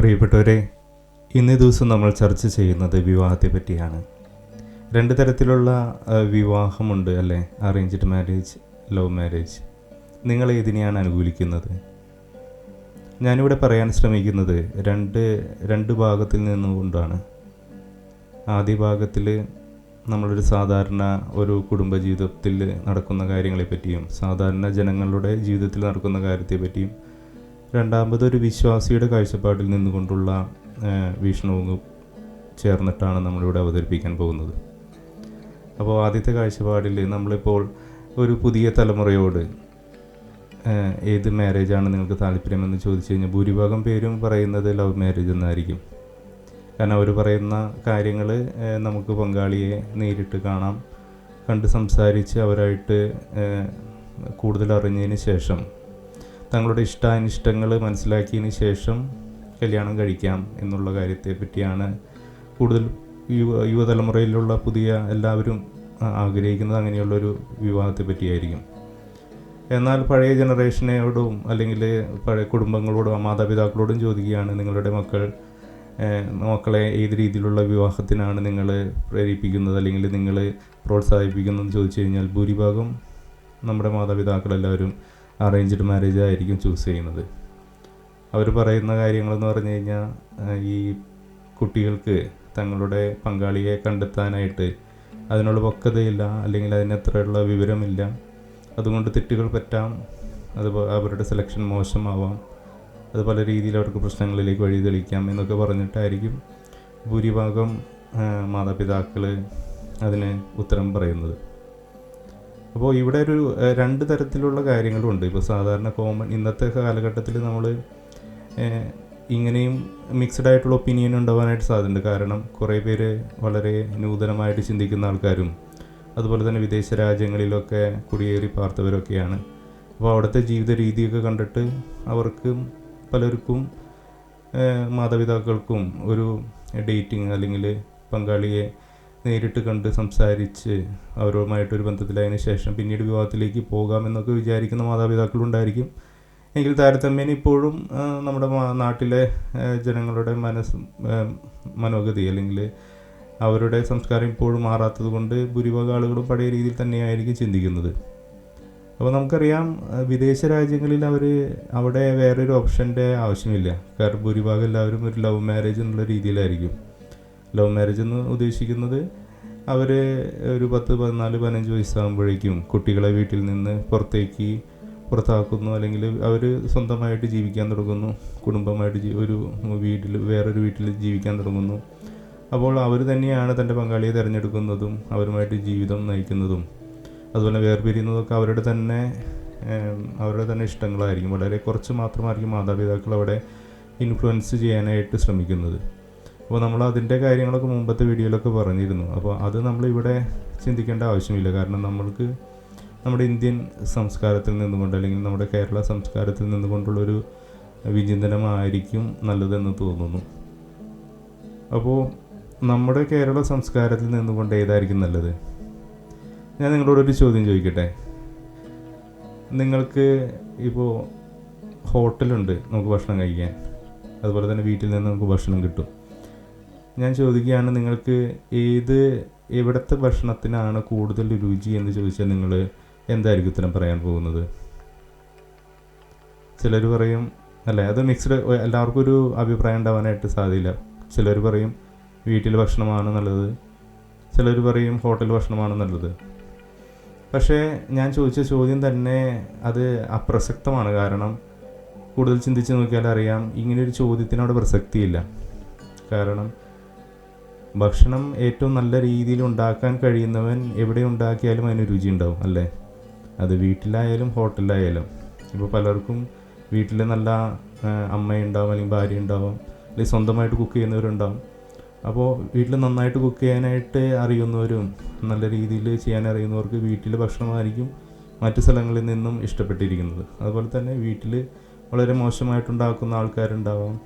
പ്രിയപ്പെട്ടവരെ ഇന്നേ ദിവസം നമ്മൾ ചർച്ച ചെയ്യുന്നത് വിവാഹത്തെ പറ്റിയാണ്. രണ്ട് തരത്തിലുള്ള വിവാഹമുണ്ട് അല്ലേ? അറേഞ്ച്ഡ് മാരേജ് ലവ് മാരേജ് നിങ്ങൾ ഏതിനെയാണ് അനുകൂലിക്കുന്നത്. ഞാനിവിടെ പറയാൻ ശ്രമിക്കുന്നത് രണ്ട് രണ്ട് ഭാഗത്തിൽ നിന്നുകൊണ്ടാണ് ആദ്യ ഭാഗത്തിൽ നമ്മളൊരു സാധാരണ ഒരു കുടുംബജീവിതത്തിൽ നടക്കുന്ന കാര്യങ്ങളെ പറ്റിയും സാധാരണ ജനങ്ങളുടെ ജീവിതത്തിൽ നടക്കുന്ന കാര്യത്തെ പറ്റിയും രണ്ടാമതൊരു വിശ്വാസിയുടെ കാഴ്ചപ്പാടിൽ നിന്നുകൊണ്ടുള്ള വീക്ഷണവും ചേർന്നിട്ടാണ് നമ്മളിവിടെ അവതരിപ്പിക്കാൻ പോകുന്നത്. അപ്പോൾ ആദ്യത്തെ കാഴ്ചപ്പാടിൽ നമ്മളിപ്പോൾ ഒരു പുതിയ തലമുറയോട് ഏത് മാരേജാണ് നിങ്ങൾക്ക് താല്പര്യമെന്ന് ചോദിച്ചു കഴിഞ്ഞാൽ ഭൂരിഭാഗം പേരും പറയുന്നത് ലവ് മാരേജ് എന്നായിരിക്കും. കാരണം അവർ പറയുന്ന കാര്യങ്ങൾ നമുക്ക് പങ്കാളിയെ നേരിട്ട് കാണാം കണ്ട് സംസാരിച്ച് അവരായിട്ട് കൂടുതൽ അറിഞ്ഞതിന് ശേഷം തങ്ങളുടെ ഇഷ്ടാനിഷ്ടങ്ങൾ മനസ്സിലാക്കിയതിന് ശേഷം കല്യാണം കഴിക്കാം എന്നുള്ള കാര്യത്തെ പറ്റിയാണ് കൂടുതൽ യുവ യുവതലമുറയിലുള്ള പുതിയ എല്ലാവരും ആഗ്രഹിക്കുന്നത് അങ്ങനെയുള്ളൊരു വിവാഹത്തെ പറ്റിയായിരിക്കും. എന്നാൽ പഴയ ജനറേഷനോടും അല്ലെങ്കിൽ പഴയ കുടുംബങ്ങളോടും മാതാപിതാക്കളോടും ചോദിക്കുകയാണ് നിങ്ങളുടെ മക്കൾ മക്കളെ ഏത് രീതിയിലുള്ള വിവാഹത്തിനാണ് നിങ്ങൾ പ്രേരിപ്പിക്കുന്നത് അല്ലെങ്കിൽ നിങ്ങൾ പ്രോത്സാഹിപ്പിക്കുന്നതെന്ന് ചോദിച്ചു കഴിഞ്ഞാൽ ഭൂരിഭാഗം നമ്മുടെ മാതാപിതാക്കളെല്ലാവരും അറേഞ്ച്ഡ് മാരേജ് ആയിരിക്കും ചൂസ് ചെയ്യുന്നത്. അവർ പറയുന്ന കാര്യങ്ങളെന്ന് പറഞ്ഞു കഴിഞ്ഞാൽ ഈ കുട്ടികൾക്ക് തങ്ങളുടെ പങ്കാളിയെ കണ്ടെത്താനായിട്ട് അതിനുള്ള പക്വതയില്ല അല്ലെങ്കിൽ അതിനത്രയുള്ള വിവരമില്ല. അതുകൊണ്ട് തെറ്റുകൾ പറ്റാം അത് അവരുടെ സെലക്ഷൻ മോശമാവാം അത് പല രീതിയിൽ അവർക്ക് പ്രശ്നങ്ങളിലേക്ക് വഴി തെളിക്കാം എന്നൊക്കെ പറഞ്ഞിട്ടായിരിക്കും ഭൂരിഭാഗം മാതാപിതാക്കൾ അതിന് ഉത്തരം പറയുന്നത്. അപ്പോൾ ഇവിടെ ഒരു രണ്ട് തരത്തിലുള്ള കാര്യങ്ങളുണ്ട്. ഇപ്പോൾ സാധാരണ കോമൺ ഇന്നത്തെ കാലഘട്ടത്തിൽ നമ്മൾ ഇങ്ങനെയും മിക്സഡ് ആയിട്ടുള്ള ഒപ്പീനിയൻ ഉണ്ടാവാനായിട്ട് സാധ്യതയുണ്ട്. കാരണം കുറേ പേര് വളരെ നൂതനമായിട്ട് ചിന്തിക്കുന്ന ആൾക്കാരും അതുപോലെ തന്നെ വിദേശ രാജ്യങ്ങളിലൊക്കെ കുടിയേറി പാർത്തവരൊക്കെയാണ്. അപ്പോൾ അവിടുത്തെ ജീവിത രീതിയൊക്കെ കണ്ടിട്ട് അവർക്കും പലർക്കും മാതാപിതാക്കൾക്കും ഒരു ഡേറ്റിംഗ് അല്ലെങ്കിൽ പങ്കാളിയെ നേരിട്ട് കണ്ട് സംസാരിച്ച് അവരുമായിട്ടൊരു ബന്ധത്തിലായതിനു ശേഷം പിന്നീട് വിവാഹത്തിലേക്ക് പോകാമെന്നൊക്കെ വിചാരിക്കുന്ന മാതാപിതാക്കളുണ്ടായിരിക്കും എങ്കിൽ താരതമ്യേന ഇപ്പോഴും നമ്മുടെ നാട്ടിലെ ജനങ്ങളുടെ മനസ്സ് മനോഗതി അല്ലെങ്കിൽ അവരുടെ സംസ്കാരം ഇപ്പോഴും മാറാത്തത് കൊണ്ട് ഭൂരിഭാഗം ആളുകളും പഴയ രീതിയിൽ തന്നെയായിരിക്കും ചിന്തിക്കുന്നത്. അപ്പോൾ നമുക്കറിയാം വിദേശ രാജ്യങ്ങളിൽ അവർ അവിടെ വേറൊരു ഓപ്ഷന്റെ ആവശ്യമില്ല. കാരണം ഭൂരിഭാഗം എല്ലാവരും ഒരു ലവ് മാരേജ് എന്നുള്ള രീതിയിലായിരിക്കും. ലവ് മാരേജ് എന്ന് ഉദ്ദേശിക്കുന്നത് അവർ ഒരു പത്ത് പതിനാല് പതിനഞ്ച് വയസ്സാകുമ്പോഴേക്കും കുട്ടികളെ വീട്ടിൽ നിന്ന് പുറത്തേക്ക് പുറത്താക്കുന്നു അല്ലെങ്കിൽ അവർ സ്വന്തമായിട്ട് ജീവിക്കാൻ തുടങ്ങുന്നു. കുടുംബമായിട്ട് ഒരു വീട്ടിൽ വേറൊരു വീട്ടിൽ ജീവിക്കാൻ തുടങ്ങുന്നു. അപ്പോൾ അവർ തന്നെയാണ് തന്റെ പങ്കാളിയെ തിരഞ്ഞെടുക്കുന്നതും അവരുമായിട്ട് ജീവിതം നയിക്കുന്നതും. അതുപോലെ വേർപിരിയുന്നതൊക്കെ അവരുടെ തന്നെ അവരുടെ തന്നെ ഇഷ്ടങ്ങളായിരിക്കും. വളരെ കുറച്ച് മാത്രമായിരിക്കും മാതാപിതാക്കൾ അവിടെ ഇൻഫ്ലുവൻസ് ചെയ്യാനായിട്ട് ശ്രമിക്കുന്നത്. അപ്പോൾ നമ്മൾ അതിന്റെ കാര്യങ്ങളൊക്കെ മുമ്പത്തെ വീഡിയോയിലൊക്കെ പറഞ്ഞിരുന്നു. അപ്പോൾ അത് നമ്മൾ ഇവിടെ ചിന്തിക്കേണ്ട ആവശ്യമില്ല. കാരണം നമ്മൾക്ക് നമ്മുടെ ഇന്ത്യൻ സംസ്കാരത്തിൽ നിന്നുകൊണ്ട് അല്ലെങ്കിൽ നമ്മുടെ കേരള സംസ്കാരത്തിൽ നിന്നുകൊണ്ടുള്ളൊരു വിചിന്തനമായിരിക്കും നല്ലതെന്ന് തോന്നുന്നു. അപ്പോൾ നമ്മുടെ കേരള സംസ്കാരത്തിൽ നിന്നുകൊണ്ട് ഏതായിരിക്കും നല്ലത്? ഞാൻ നിങ്ങളോടൊരു ചോദ്യം ചോദിക്കട്ടെ? നിങ്ങൾക്ക് ഇപ്പോൾ ഹോട്ടലുണ്ട് നമുക്ക് ഭക്ഷണം കഴിക്കാൻ. അതുപോലെ തന്നെ വീട്ടിൽ നിന്ന് നമുക്ക് ഭക്ഷണം കിട്ടും. ഞാൻ ചോദിക്കുകയാണ് നിങ്ങൾക്ക് ഏത് എവിടുത്തെ ഭക്ഷണത്തിനാണ് കൂടുതൽ രുചി എന്ന് ചോദിച്ചാൽ നിങ്ങൾ എന്തായിരിക്കും ഉത്തരം പറയാൻ പോകുന്നത്? ചിലർ പറയും അല്ലേ അത് മിക്സ്ഡ് എല്ലാവർക്കും ഒരു അഭിപ്രായം ഉണ്ടാവാനായിട്ട് സാധ്യമില്ല ചിലർ പറയും വീട്ടിൽ ഭക്ഷണമാണ് നല്ലത്. ചിലർ പറയും ഹോട്ടൽ ഭക്ഷണമാണ് നല്ലത്. പക്ഷേ ഞാൻ ചോദിച്ച ചോദ്യം തന്നെ അത് അപ്രസക്തമാണ്. കാരണം കൂടുതൽ ചിന്തിച്ച് നോക്കിയാൽ അറിയാം ഇങ്ങനെയൊരു ചോദ്യത്തിന് അവിടെ പ്രസക്തിയില്ല. കാരണം ഭക്ഷണം ഏറ്റവും നല്ല രീതിയിൽ ഉണ്ടാക്കാൻ കഴിയുന്നവൻ എവിടെ ഉണ്ടാക്കിയാലും അതിന് രുചി ഉണ്ടാവും അല്ലേ? അത് വീട്ടിലായാലും ഹോട്ടലിലായാലും. ഇപ്പോൾ പലർക്കും വീട്ടിൽ നല്ല അമ്മയുണ്ടാവും അല്ലെങ്കിൽ ഭാര്യ ഉണ്ടാവും അല്ലെങ്കിൽ സ്വന്തമായിട്ട് കുക്ക് ചെയ്യുന്നവരുണ്ടാവും. അപ്പോൾ വീട്ടിൽ നന്നായിട്ട് കുക്ക് ചെയ്യാനായിട്ട് അറിയുന്നവരും നല്ല രീതിയിൽ ചെയ്യാൻ അറിയുന്നവർക്ക് വീട്ടിലെ ഭക്ഷണമായിരിക്കും മറ്റു സ്ഥലങ്ങളിൽ നിന്നും ഇഷ്ടപ്പെട്ടിരിക്കുന്നത്. അതുപോലെ തന്നെ വീട്ടിൽ വളരെ മോശമായിട്ടുണ്ടാക്കുന്ന ആൾക്കാരുണ്ടാവാം.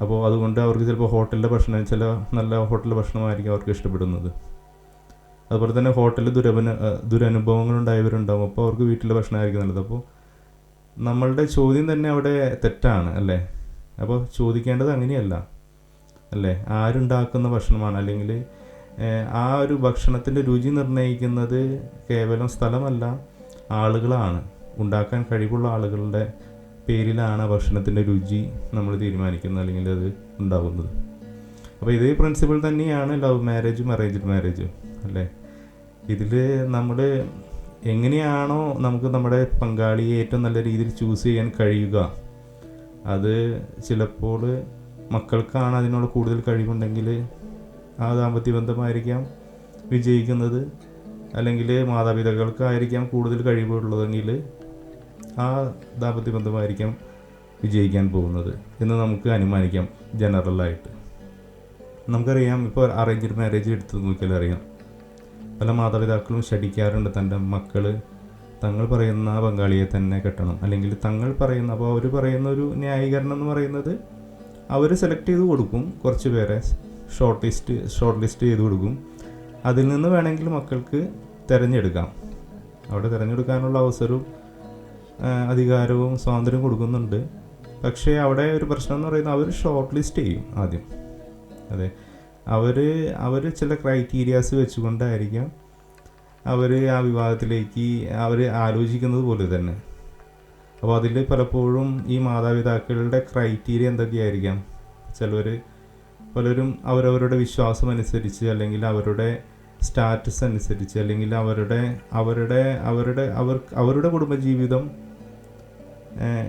അപ്പോൾ അതുകൊണ്ട് അവർക്ക് ചിലപ്പോൾ ഹോട്ടലിലെ ഭക്ഷണം ചില നല്ല ഹോട്ടലിലെ ഭക്ഷണമായിരിക്കും അവർക്ക് ഇഷ്ടപ്പെടുന്നത്. അതുപോലെ തന്നെ ഹോട്ടലിൽ ദുരവന ദുരനുഭവങ്ങൾ ഉണ്ടായവരുണ്ടാവും അപ്പോൾ അവർക്ക് വീട്ടിലെ ഭക്ഷണമായിരിക്കും നല്ലത്. അപ്പോൾ നമ്മളുടെ ചോദ്യം തന്നെ അവിടെ തെറ്റാണ് അല്ലേ? അപ്പോൾ ചോദിക്കേണ്ടത് അങ്ങനെയല്ല അല്ലേ? ആരുണ്ടാക്കുന്ന ഭക്ഷണമാണ്? അല്ലെങ്കിൽ ആ ഒരു ഭക്ഷണത്തിന്റെ രുചി നിർണയിക്കുന്നത് കേവലം സ്ഥലമല്ല ആളുകളാണ്. ഉണ്ടാക്കാൻ കഴിവുള്ള ആളുകളുടെ പേരിലാണ് ഭക്ഷണത്തിന്റെ രുചി നമ്മൾ തീരുമാനിക്കുന്നത് അല്ലെങ്കിൽ അത് ഉണ്ടാകുന്നത് അപ്പോൾ ഇതേ പ്രിൻസിപ്പിൾ തന്നെയാണ് ലവ് മാരേജും അറേഞ്ച്ഡ് മാരേജും അല്ലേ? ഇതിൽ നമ്മൾ എങ്ങനെയാണോ നമുക്ക് നമ്മുടെ പങ്കാളിയെ ഏറ്റവും നല്ല രീതിയിൽ ചൂസ് ചെയ്യാൻ കഴിയുക അത് ചിലപ്പോൾ മക്കൾക്കാണ് അതിനോട് കൂടുതൽ കഴിവുണ്ടെങ്കിൽ ആ ദാമ്പത്യ ബന്ധമായിരിക്കാം വിജയിക്കുന്നത് അല്ലെങ്കിൽ മാതാപിതാക്കൾക്കായിരിക്കാം കൂടുതൽ കഴിവുള്ളതെങ്കിൽ ആ ദാമ്പത്യ ബന്ധമായിരിക്കാം വിജയിക്കാൻ പോകുന്നത് എന്ന് നമുക്ക് അനുമാനിക്കാം ജനറലായിട്ട്. നമുക്കറിയാം ഇപ്പോൾ അറേഞ്ച്ഡ് മാരേജ് എടുത്ത് നോക്കിയാൽ അറിയാം. പല മാതാപിതാക്കളും ശഠിക്കാറുണ്ട് തന്റെ മക്കൾ തങ്ങൾ പറയുന്ന ആ പങ്കാളിയെ തന്നെ കെട്ടണം. അല്ലെങ്കിൽ തങ്ങൾ പറയുന്ന അപ്പോൾ അവർ പറയുന്ന ഒരു ന്യായീകരണം എന്ന് പറയുന്നത് അവർ സെലക്ട് ചെയ്ത് കൊടുക്കും. കുറച്ച് പേരെ ഷോർട്ട് ലിസ്റ്റ് ഷോർട്ട് ലിസ്റ്റ് ചെയ്ത് കൊടുക്കും. അതിൽ നിന്ന് വേണമെങ്കിൽ മക്കൾക്ക് തിരഞ്ഞെടുക്കാം. അവിടെ തിരഞ്ഞെടുക്കാനുള്ള അവസരവും അധികാരവും സ്വാതന്ത്ര്യവും കൊടുക്കുന്നുണ്ട്. പക്ഷേ അവിടെ ഒരു പ്രശ്നം എന്ന് പറയുന്നത് അവർ ഷോർട്ട് ലിസ്റ്റ് ചെയ്യും ആദ്യം. അതെ. അവർ അവർ ചില ക്രൈറ്റീരിയാസ് വെച്ചുകൊണ്ടായിരിക്കാം അവർ ആ വിവാഹത്തിലേക്ക് അവർ ആലോചിക്കുന്നത് പോലെ തന്നെ. അപ്പോൾ അതിൽ പലപ്പോഴും ഈ മാതാപിതാക്കളുടെ ക്രൈറ്റീരിയ എന്തൊക്കെയായിരിക്കാം? ചിലവർ പലരും അവരവരുടെ വിശ്വാസം അനുസരിച്ച് അല്ലെങ്കിൽ അവരുടെ സ്റ്റാറ്റസ് അനുസരിച്ച് അല്ലെങ്കിൽ അവരുടെ അവരുടെ അവരുടെ അവർ അവരുടെ കുടുംബജീവിതം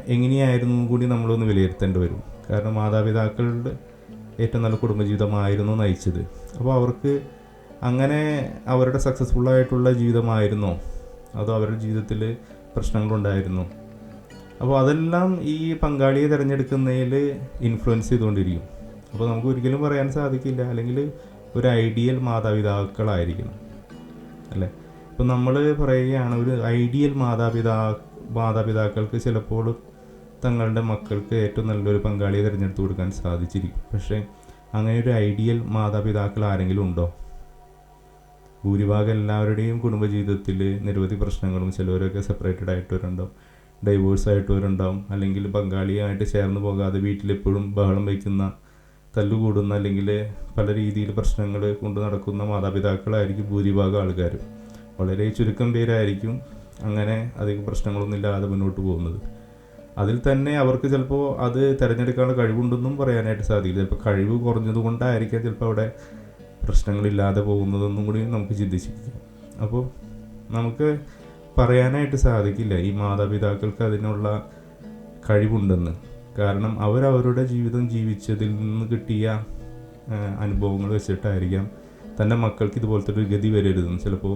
എങ്ങനെയായിരുന്നു കൂടി നമ്മളൊന്ന് വിലയിരുത്തേണ്ടി വരും? കാരണം മാതാപിതാക്കളുടെ ഏറ്റവും നല്ല കുടുംബജീവിതമായിരുന്നു നയിച്ചത്. അപ്പോൾ അവർക്ക് അങ്ങനെ അവരുടെ സക്സസ്ഫുൾ ആയിട്ടുള്ള ജീവിതമായിരുന്നോ? അതോ അവരുടെ ജീവിതത്തിൽ പ്രശ്നങ്ങളുണ്ടായിരുന്നു? അപ്പോൾ അതെല്ലാം ഈ പങ്കാളിയെ തിരഞ്ഞെടുക്കുന്നതിൽ ഇൻഫ്ലുവൻസ് ചെയ്തുകൊണ്ടിരിക്കും. അപ്പോൾ നമുക്ക് ഒരിക്കലും പറയാൻ സാധിക്കില്ല. അല്ലെങ്കിൽ ഒരു ഐഡിയൽ മാതാപിതാക്കളായിരിക്കണം. അല്ലേ? ഇപ്പം നമ്മൾ പറയുകയാണ് ഒരു ഐഡിയൽ മാതാപിതാ മാതാപിതാക്കൾക്ക് ചിലപ്പോൾ തങ്ങളുടെ മക്കൾക്ക് ഏറ്റവും നല്ലൊരു പങ്കാളിയെ തിരഞ്ഞെടുത്ത് കൊടുക്കാൻ സാധിച്ചിരിക്കും. പക്ഷേ അങ്ങനെ ഒരു ഐഡിയൽ മാതാപിതാക്കൾ ആരെങ്കിലും ഉണ്ടോ? ഭൂരിഭാഗം എല്ലാവരുടെയും കുടുംബജീവിതത്തിൽ നിരവധി പ്രശ്നങ്ങളും ചിലവരൊക്കെ സെപ്പറേറ്റഡ് ആയിട്ടവരുണ്ടാവും. ഡൈവോഴ്സ് ആയിട്ടവരുണ്ടാവും. അല്ലെങ്കിൽ പങ്കാളിയായിട്ട് ചേർന്ന് പോകാതെ വീട്ടിലെപ്പോഴും ബഹളം വയ്ക്കുന്ന തല്ലുകൂടുന്ന അല്ലെങ്കിൽ പല രീതിയിൽ പ്രശ്നങ്ങൾ കൊണ്ട് നടക്കുന്ന മാതാപിതാക്കളായിരിക്കും ഭൂരിഭാഗം ആൾക്കാരും. വളരെ ചുരുക്കം പേരായിരിക്കും അങ്ങനെ അധികം പ്രശ്നങ്ങളൊന്നും ഇല്ലാതെ മുന്നോട്ട് പോകുന്നത്. അതിൽ തന്നെ അവർക്ക് ചിലപ്പോൾ അത് തിരഞ്ഞെടുക്കാനുള്ള കഴിവുണ്ടെന്നും പറയാനായിട്ട് സാധിക്കില്ല. ചിലപ്പോൾ കഴിവ് കുറഞ്ഞത് കൊണ്ടായിരിക്കാം ചിലപ്പോൾ അവിടെ പ്രശ്നങ്ങളില്ലാതെ പോകുന്നതെന്നും കൂടി നമുക്ക് ചിന്തിച്ചിരിക്കാം. അപ്പോൾ നമുക്ക് പറയാനായിട്ട് സാധിക്കില്ല ഈ മാതാപിതാക്കൾക്ക് അതിനുള്ള കഴിവുണ്ടെന്ന്. കാരണം അവരവരുടെ ജീവിതം ജീവിച്ചതിൽ നിന്ന് കിട്ടിയ അനുഭവങ്ങൾ വെച്ചിട്ടായിരിക്കാം തന്റെ മക്കൾക്ക് ഇതുപോലത്തെ ഒരു ഗതി വരരുതെന്ന്. ചിലപ്പോൾ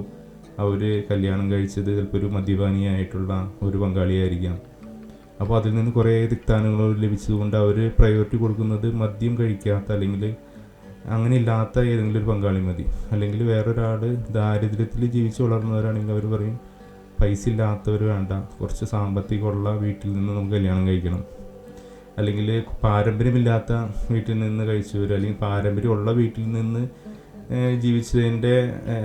അവർ കല്യാണം കഴിച്ചത് ചിലപ്പോൾ ഒരു മദ്യപാനിയായിട്ടുള്ള ഒരു പങ്കാളിയായിരിക്കാം. അപ്പോൾ അതിൽ നിന്ന് കുറേ തിക്താനങ്ങൾ ലഭിച്ചതുകൊണ്ട് അവർ പ്രയോറിറ്റി കൊടുക്കുന്നത് മദ്യം കഴിക്കാത്ത അല്ലെങ്കിൽ അങ്ങനെ ഇല്ലാത്ത ഏതെങ്കിലും ഒരു പങ്കാളി മതി. അല്ലെങ്കിൽ വേറൊരാൾ ദാരിദ്ര്യത്തിൽ ജീവിച്ച് വളർന്നവരാണെങ്കിൽ അവർ പറയും പൈസ ഇല്ലാത്തവർ വേണ്ട. കുറച്ച് സാമ്പത്തികമുള്ള വീട്ടിൽ നിന്ന് നമുക്ക് കല്യാണം കഴിക്കണം. അല്ലെങ്കിൽ പാരമ്പര്യമില്ലാത്ത വീട്ടിൽ നിന്ന് കഴിച്ചവർ അല്ലെങ്കിൽ പാരമ്പര്യമുള്ള വീട്ടിൽ നിന്ന് ജീവിച്ചതിന്റെ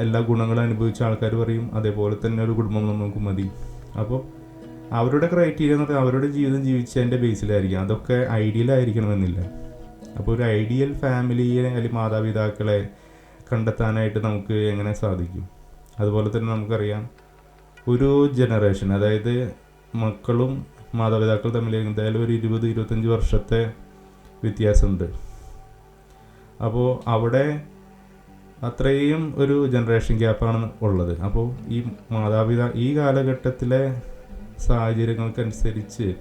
എല്ലാ ഗുണങ്ങളും അനുഭവിച്ച ആൾക്കാർ പറയും അതേപോലെ തന്നെ ഒരു കുടുംബം നമുക്ക് മതി. അപ്പോൾ അവരുടെ ക്രൈറ്റീരിയ എന്ന് പറഞ്ഞാൽ അവരുടെ ജീവിതം ജീവിച്ചതിന്റെ ബേസിലായിരിക്കും അതൊക്കെ ഐഡിയൽ ആയിരിക്കണമെന്നില്ല. അപ്പോൾ ഒരു ഐഡിയൽ ഫാമിലിയെ അല്ലെങ്കിൽ മാതാപിതാക്കളെ കണ്ടെത്താനായിട്ട് നമുക്ക് എങ്ങനെ സാധിക്കും? അതുപോലെ തന്നെ നമുക്കറിയാം ഒരു ജനറേഷൻ അതായത് മക്കളും മാതാപിതാക്കൾ തമ്മിൽ എന്തായാലും ഒരു ഇരുപത് ഇരുപത്തഞ്ച് വർഷത്തെ വ്യത്യാസമുണ്ട്. അപ്പോൾ അവിടെ അത്രയും ഒരു ജനറേഷൻ ഗ്യാപ്പാണ് ഉള്ളത്. അപ്പോൾ ഈ മാതാപിതാ ഈ കാലഘട്ടത്തിലെ സാഹചര്യങ്ങൾക്കനുസരിച്ച്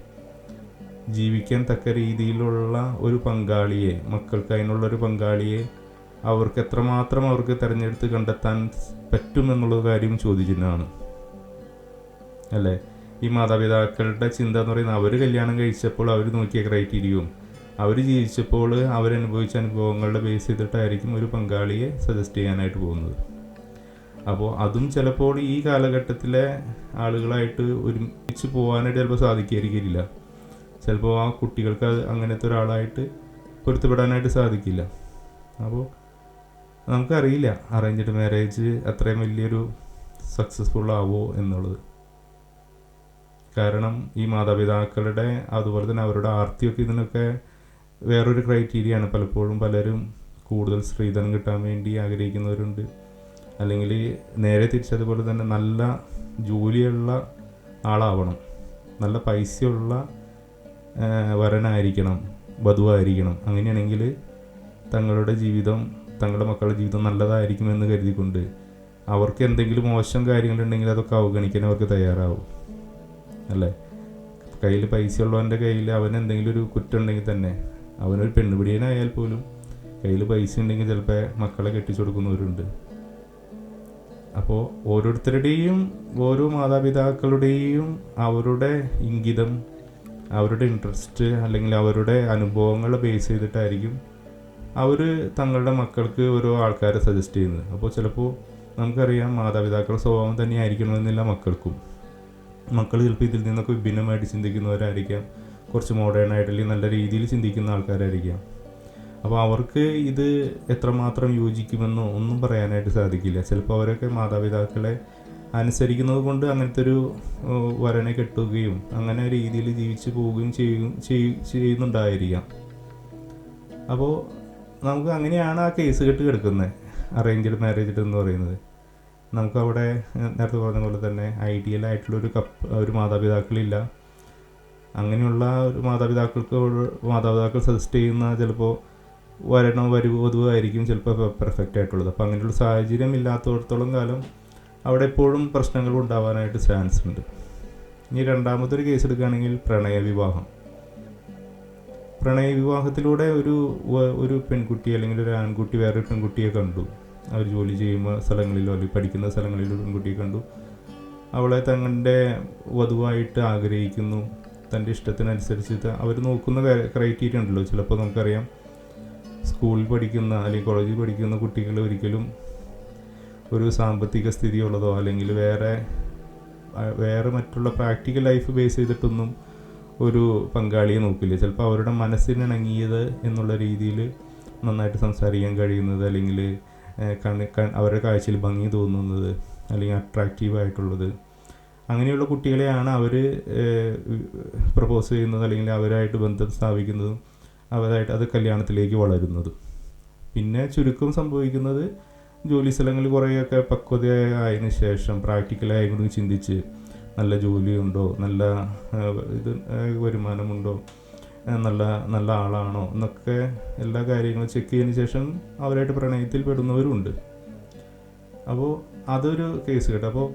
ജീവിക്കാൻ തക്ക രീതിയിലുള്ള ഒരു പങ്കാളിയെ മക്കൾക്ക് ഒരു പങ്കാളിയെ അവർക്ക് എത്രമാത്രം അവർക്ക് തിരഞ്ഞെടുത്ത് കണ്ടെത്താൻ പറ്റുമെന്നുള്ള കാര്യം ചോദിച്ചിട്ടാണ് അല്ലേ? ഈ മാതാപിതാക്കളുടെ ചിന്ത എന്ന് പറയുന്നത് അവർ കല്യാണം കഴിച്ചപ്പോൾ അവർ നോക്കിയ ക്രൈറ്റീരിയവും അവർ ജീവിച്ചപ്പോൾ അവരനുഭവിച്ച അനുഭവങ്ങളുടെ ബേസ് ചെയ്തിട്ടായിരിക്കും ഒരു പങ്കാളിയെ സജസ്റ്റ് ചെയ്യാനായിട്ട് പോകുന്നത്. അപ്പോൾ അതും ചിലപ്പോൾ ഈ കാലഘട്ടത്തിലെ ആളുകളായിട്ട് ഒരുമിച്ച് പോകാനായിട്ട് ചിലപ്പോൾ സാധിക്കായിരിക്കില്ല. ചിലപ്പോൾ ആ കുട്ടികൾക്ക് അങ്ങനത്തെ ഒരാളായിട്ട് പൊരുത്തപ്പെടാനായിട്ട് സാധിക്കില്ല. അപ്പോൾ നമുക്കറിയില്ല അറേഞ്ച്ഡ് മാരേജ് അത്രയും വലിയൊരു സക്സസ്ഫുൾ ആവോ എന്നുള്ളത്. കാരണം ഈ മാതാപിതാക്കളുടെ അതുപോലെ തന്നെ അവരുടെ ആർത്തിയൊക്കെ ഇതിനൊക്കെ വേറൊരു ക്രൈറ്റീരിയയാണ് പലപ്പോഴും പലരും കൂടുതൽ സ്ത്രീധനം കിട്ടാൻ വേണ്ടി ആഗ്രഹിക്കുന്നവരുണ്ട്. അല്ലെങ്കിൽ നേരെ തിരിച്ചതുപോലെ തന്നെ നല്ല ജോലിയുള്ള ആളാവണം. നല്ല പൈസയുള്ള വരനായിരിക്കണം വധുവായിരിക്കണം. അങ്ങനെയാണെങ്കിൽ തങ്ങളുടെ ജീവിതം തങ്ങളുടെ മക്കളുടെ ജീവിതം നല്ലതായിരിക്കുമെന്ന് കരുതിക്കൊണ്ട് അവർക്ക് എന്തെങ്കിലും മോശം കാര്യങ്ങളുണ്ടെങ്കിൽ അതൊക്കെ അവഗണിക്കാൻ അവർക്ക് തയ്യാറാവും. അല്ലേ? കയ്യിൽ പൈസ ഉള്ളവന്റെ കയ്യിൽ അവൻ എന്തെങ്കിലും ഒരു കുറ്റം ഉണ്ടെങ്കിൽ തന്നെ അവനൊരു പെണ്ണുപിടിയനായാൽ പോലും കയ്യിൽ പൈസ ഉണ്ടെങ്കിൽ ചിലപ്പോൾ മക്കളെ കെട്ടിച്ചു കൊടുക്കുന്നവരുണ്ട്. അപ്പോൾ ഓരോരുത്തരുടെയും ഓരോ മാതാപിതാക്കളുടെയും അവരുടെ ഇംഗിതം അവരുടെ ഇൻട്രസ്റ്റ് അല്ലെങ്കിൽ അവരുടെ അനുഭവങ്ങൾ ബേസ് ചെയ്തിട്ടായിരിക്കും അവർ തങ്ങളുടെ മക്കൾക്ക് ഓരോ ആൾക്കാരെ സജസ്റ്റ് ചെയ്യുന്നത്. അപ്പോൾ ചിലപ്പോൾ നമുക്കറിയാം മാതാപിതാക്കളുടെ സ്വഭാവം തന്നെ ആയിരിക്കണമെന്നില്ല മക്കൾക്കും. മക്കൾ ചിലപ്പോൾ ഇതിൽ നിന്നൊക്കെ വിഭിന്നമായിട്ട് ചിന്തിക്കുന്നവരായിരിക്കാം. കുറച്ച് മോഡേൺ ആയിട്ട് അല്ലെങ്കിൽ നല്ല രീതിയിൽ ചിന്തിക്കുന്ന ആൾക്കാരായിരിക്കാം. അപ്പോൾ അവർക്ക് ഇത് എത്രമാത്രം യോജിക്കുമെന്നോ ഒന്നും പറയാനായിട്ട് സാധിക്കില്ല. ചിലപ്പോൾ അവരൊക്കെ മാതാപിതാക്കളെ അനുസരിക്കുന്നത് കൊണ്ട് അങ്ങനത്തെ ഒരു വരനെ കെട്ടുകയും അങ്ങനെ രീതിയിൽ ജീവിച്ചു പോവുകയും ചെയ്യ- ചെയ്യുന്നുണ്ടായിരിക്കാം. അപ്പോൾ നമുക്ക് അങ്ങനെയാണ് ആ കേസ് കെട്ട് കിടക്കുന്നത് അറേഞ്ച്ഡ് മാരേജ് എന്ന് പറയുന്നത്. നമുക്കവിടെ നേരത്തെ പറഞ്ഞ പോലെ തന്നെ ഐഡിയൽ ആയിട്ടുള്ള ഒരു കപ്പ് ഒരു മാതാപിതാക്കളില്ല. അങ്ങനെയുള്ള ഒരു മാതാപിതാക്കൾക്ക് മാതാപിതാക്കൾ സജസ്റ്റ് ചെയ്യുന്ന ചിലപ്പോൾ വരണോ വരുവോ വധുവായിരിക്കും ചിലപ്പോൾ പെർഫെക്റ്റ് ആയിട്ടുള്ളത്. അപ്പോൾ അങ്ങനെയുള്ള സാഹചര്യം ഇല്ലാത്തടത്തോളം കാലം അവിടെ എപ്പോഴും പ്രശ്നങ്ങൾ ഉണ്ടാവാനായിട്ട് ചാൻസ് ഉണ്ട്. ഇനി രണ്ടാമതൊരു കേസ് എടുക്കുകയാണെങ്കിൽ പ്രണയവിവാഹം പ്രണയവിവാഹത്തിലൂടെ ഒരു ഒരു പെൺകുട്ടി അല്ലെങ്കിൽ ഒരു ആൺകുട്ടി വേറൊരു പെൺകുട്ടിയെ കണ്ടു. അവർ ജോലി ചെയ്യുന്ന സ്ഥലങ്ങളിലോ അല്ലെങ്കിൽ പഠിക്കുന്ന സ്ഥലങ്ങളിലോ പെൺകുട്ടിയെ കണ്ടു. അവളെ തങ്ങളുടെ വധുവായിട്ട് ആഗ്രഹിക്കുന്നു. തന്റെ ഇഷ്ടത്തിനനുസരിച്ച് അവർ നോക്കുന്ന ക്രൈറ്റീരിയ ഉണ്ടല്ലോ. ചിലപ്പോൾ നമുക്കറിയാം സ്കൂളിൽ പഠിക്കുന്ന അല്ലെങ്കിൽ കോളേജിൽ പഠിക്കുന്ന കുട്ടികൾ ഒരിക്കലും ഒരു സാമ്പത്തിക സ്ഥിതിയുള്ളതോ അല്ലെങ്കിൽ വേറെ വേറെ മറ്റുള്ള പ്രാക്ടിക്കൽ ലൈഫ് ബേസ് ചെയ്തിട്ടൊന്നും ഒരു പങ്കാളിയെ നോക്കില്ല. ചിലപ്പോൾ അവരുടെ മനസ്സിനിണങ്ങിയത് എന്നുള്ള രീതിയിൽ നന്നായിട്ട് സംസാരിക്കാൻ കഴിയുന്നത് അല്ലെങ്കിൽ കണ്ണ് അവരുടെ കാഴ്ചയിൽ ഭംഗി തോന്നുന്നത് അല്ലെങ്കിൽ അട്രാക്റ്റീവ് ആയിട്ടുള്ളത് അങ്ങനെയുള്ള കുട്ടികളെയാണ് അവർ പ്രപ്പോസ് ചെയ്യുന്നത് അല്ലെങ്കിൽ അവരായിട്ട് ബന്ധം സ്ഥാപിക്കുന്നതും അവരായിട്ട് അത് കല്യാണത്തിലേക്ക് വളരുന്നതും. പിന്നെ ചുരുക്കം സംഭവിക്കുന്നത് ജോലി സ്ഥലങ്ങളിൽ കുറേയൊക്കെ പക്വതയായതിനു ശേഷം പ്രാക്ടിക്കലായി കൂടി ചിന്തിച്ച് നല്ല ജോലിയുണ്ടോ നല്ല ഇത് വരുമാനമുണ്ടോ നല്ല നല്ല ആളാണോ എന്നൊക്കെ എല്ലാ കാര്യങ്ങളും ചെക്ക് ചെയ്തതിന് ശേഷം അവരായിട്ട് പ്രണയത്തിൽ പെടുന്നവരുണ്ട്. അപ്പോൾ അതൊരു കേസ് കേട്ടോ. അപ്പോൾ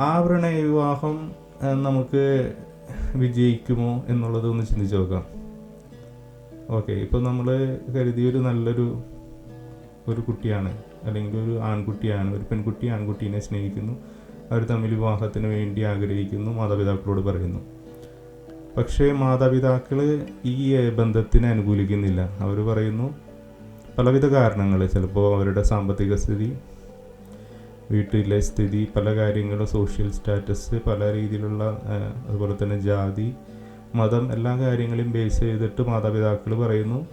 ആ വിവാഹം നമുക്ക് വിജയിക്കുമോ എന്നുള്ളത് ഒന്ന് ചിന്തിച്ച് നോക്കാം. ഓക്കെ ഇപ്പോൾ നമ്മൾ കരുതിയൊരു നല്ലൊരു ഒരു കുട്ടിയാണ് അല്ലെങ്കിൽ ഒരു ആൺകുട്ടിയാണ് ഒരു പെൺകുട്ടി ആൺകുട്ടീനെ സ്നേഹിക്കുന്നു അവർ തമ്മിൽ വിവാഹത്തിന് വേണ്ടി ആഗ്രഹിക്കുന്നു മാതാപിതാക്കളോട് പറയുന്നു. പക്ഷേ മാതാപിതാക്കൾ ഈ ബന്ധത്തിനെ അനുകൂലിക്കുന്നില്ല. അവർ പറയുന്നു പലവിധ കാരണങ്ങൾ ചിലപ്പോൾ അവരുടെ സാമ്പത്തിക സ്ഥിതി വീട്ടിലെ സ്ഥിതി പല കാര്യങ്ങളും സോഷ്യൽ സ്റ്റാറ്റസ് പല രീതിയിലുള്ള അതുപോലെ തന്നെ ജാതി മതം എല്ലാ കാര്യങ്ങളെയും ബേസ് ചെയ്തിട്ട് മാതാപിതാക്കൾ പറയുന്നു.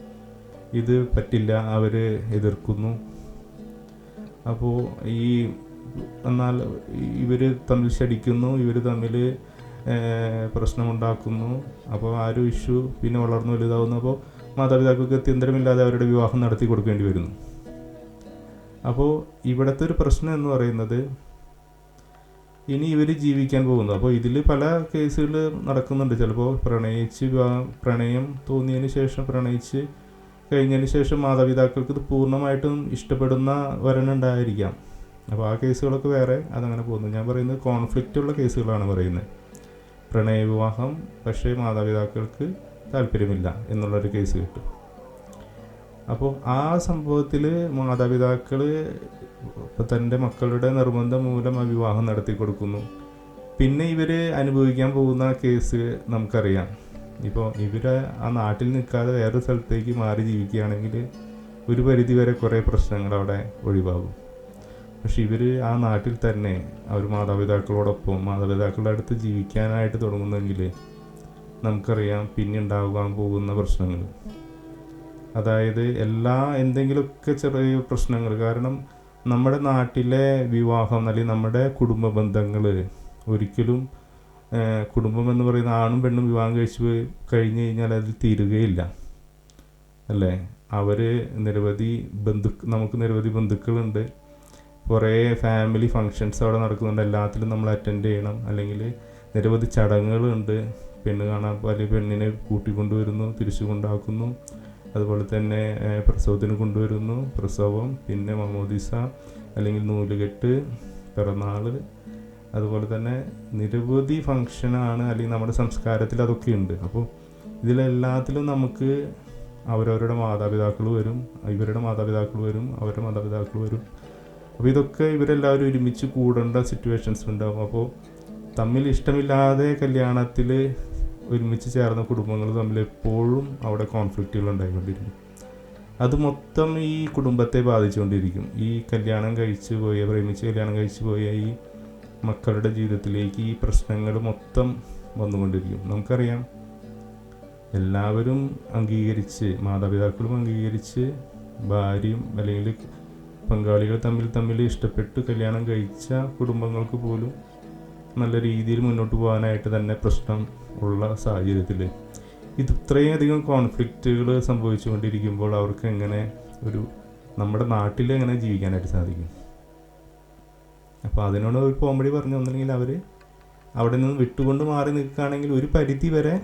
ഇത് പറ്റില്ല അവർ എതിർക്കുന്നു. അപ്പോൾ ഈ എന്നാൽ ഇവർ തമ്മിൽ ശടിക്കുന്നു ഇവർ തമ്മിൽ പ്രശ്നമുണ്ടാക്കുന്നു. അപ്പോൾ ആ ഒരു ഇഷ്യൂ പിന്നെ വളർന്നു വലുതാവുന്നു. അപ്പോൾ മാതാപിതാക്കൾക്ക് അത്യന്തരമില്ലാതെ അവരുടെ വിവാഹം നടത്തി കൊടുക്കേണ്ടി വരുന്നു. അപ്പോൾ ഇവിടുത്തെ ഒരു പ്രശ്നം എന്ന് പറയുന്നത് ഇനി ഇവർ ജീവിക്കാൻ പോകുന്നു. അപ്പോൾ ഇതിൽ പല കേസുകൾ നടക്കുന്നുണ്ട്. ചിലപ്പോൾ പ്രണയിച്ച് പ്രണയം തോന്നിയതിന് ശേഷം പ്രണയിച്ച് കഴിഞ്ഞതിന് ശേഷം മാതാപിതാക്കൾക്ക് ഇത് പൂർണമായിട്ടും ഇഷ്ടപ്പെടുന്ന വരനുണ്ടായിരിക്കാം അപ്പോൾ ആ കേസുകളൊക്കെ വേറെ അതങ്ങനെ പോകുന്നു. ഞാൻ പറയുന്നത് കോൺഫ്ലിക്റ്റ് ഉള്ള കേസുകളാണ് പറയുന്നത്. പ്രണയവിവാഹം പക്ഷേ മാതാപിതാക്കൾക്ക് താല്പര്യമില്ല എന്നുള്ളൊരു കേസ് കിട്ടും. അപ്പോൾ ആ സംഭവത്തിൽ മാതാപിതാക്കൾ ഇപ്പം തന്റെ മക്കളുടെ നിർബന്ധം മൂലം ആ വിവാഹം നടത്തി കൊടുക്കുന്നു. പിന്നെ ഇവർ അനുഭവിക്കാൻ പോകുന്ന കേസ് നമുക്കറിയാം. ഇപ്പോൾ ഇവർ ആ നാട്ടിൽ നിൽക്കാതെ വേറൊരു സ്ഥലത്തേക്ക് മാറി ജീവിക്കുകയാണെങ്കിൽ ഒരു പരിധി വരെ കുറേ പ്രശ്നങ്ങൾ അവിടെ ഒഴിവാകും. പക്ഷെ ഇവർ ആ നാട്ടിൽ തന്നെ അവർ മാതാപിതാക്കളോടൊപ്പം മാതാപിതാക്കളുടെ അടുത്ത് ജീവിക്കാനായിട്ട് തുടങ്ങുന്നെങ്കിൽ നമുക്കറിയാം പിന്നെ ഉണ്ടാകാൻ പോകുന്ന പ്രശ്നങ്ങൾ അതായത് എല്ലാ എന്തെങ്കിലുമൊക്കെ ചെറിയ പ്രശ്നങ്ങൾ. കാരണം നമ്മുടെ നാട്ടിലെ വിവാഹം അല്ലെങ്കിൽ നമ്മുടെ കുടുംബ ബന്ധങ്ങൾ ഒരിക്കലും കുടുംബം എന്ന് പറയുന്ന ആണും പെണ്ണും വിവാഹം കഴിച്ച് കഴിഞ്ഞ് കഴിഞ്ഞാൽ അതിൽ തീരുകയില്ല. അല്ലേ? അവർ നിരവധി ബന്ധു നമുക്ക് നിരവധി ബന്ധുക്കളുണ്ട്. കുറേ ഫാമിലി ഫങ്ഷൻസ് അവിടെ നടക്കുന്നുണ്ട്. എല്ലാത്തിലും നമ്മൾ അറ്റൻഡ് ചെയ്യണം. അല്ലെങ്കിൽ നിരവധി ചടങ്ങുകളുണ്ട്. പെണ്ണ് കാണാൻ അല്ലെങ്കിൽ പെണ്ണിനെ കൂട്ടിക്കൊണ്ടുവരുന്നു തിരിച്ചു കൊണ്ടാക്കുന്നു അതുപോലെ തന്നെ പ്രസവത്തിന് കൊണ്ടുവരുന്നു. പ്രസവം പിന്നെ മമോദിസ അല്ലെങ്കിൽ നൂലുകെട്ട് പിറന്നാൾ അതുപോലെ തന്നെ നിരവധി ഫങ്ഷനാണ് അല്ലെങ്കിൽ നമ്മുടെ സംസ്കാരത്തിൽ അതൊക്കെ ഉണ്ട്. അപ്പോൾ ഇതിലെല്ലാത്തിലും നമുക്ക് അവരവരുടെ മാതാപിതാക്കൾ വരും ഇവരുടെ മാതാപിതാക്കൾ വരും അവരുടെ മാതാപിതാക്കൾ വരും. അപ്പോൾ ഇതൊക്കെ ഇവരെല്ലാവരും ഒരുമിച്ച് കൂടേണ്ട സിറ്റുവേഷൻസ് ഉണ്ടാകും അപ്പോൾ തമ്മിൽ ഇഷ്ടമില്ലാതെ കല്യാണത്തിൽ ഒരുമിച്ച് ചേർന്ന കുടുംബങ്ങൾ തമ്മിൽ എപ്പോഴും അവിടെ കോൺഫ്ലിക്റ്റുകൾ ഉണ്ടായിക്കൊണ്ടിരിക്കും. അത് മൊത്തം ഈ കുടുംബത്തെ ബാധിച്ചുകൊണ്ടിരിക്കും. ഈ കല്യാണം കഴിച്ചു പോയ പ്രേമിച്ച് കല്യാണം കഴിച്ചു പോയ ഈ മക്കളുടെ ജീവിതത്തിലേക്ക് ഈ പ്രശ്നങ്ങൾ മൊത്തം വന്നുകൊണ്ടിരിക്കും. നമുക്കറിയാം എല്ലാവരും അംഗീകരിച്ച് മാതാപിതാക്കളും അംഗീകരിച്ച് ഭാര്യയും അല്ലെങ്കിൽ പങ്കാളികൾ തമ്മിൽ തമ്മിൽ ഇഷ്ടപ്പെട്ട് കല്യാണം കഴിച്ച കുടുംബങ്ങൾക്ക് പോലും നല്ല രീതിയിൽ മുന്നോട്ട് പോകാനായിട്ട് തന്നെ പ്രശ്നം ഉള്ള സാഹചര്യത്തിൽ ഇത് ഇത്രയധികം കോൺഫ്ലിക്റ്റുകൾ സംഭവിച്ചുകൊണ്ടിരിക്കുമ്പോൾ അവർക്ക് എങ്ങനെ ഒരു നമ്മുടെ നാട്ടിൽ എങ്ങനെ ജീവിക്കാനായിട്ട് സാധിക്കും? അപ്പോൾ അതിനോട് ഒരു പോംവഴി പറഞ്ഞു ഒന്നില്ലെങ്കിൽ അവർ അവിടെ നിന്ന് വിട്ടുകൊണ്ട് മാറി നിൽക്കുകയാണെങ്കിൽ ഒരു പരിധി വരെ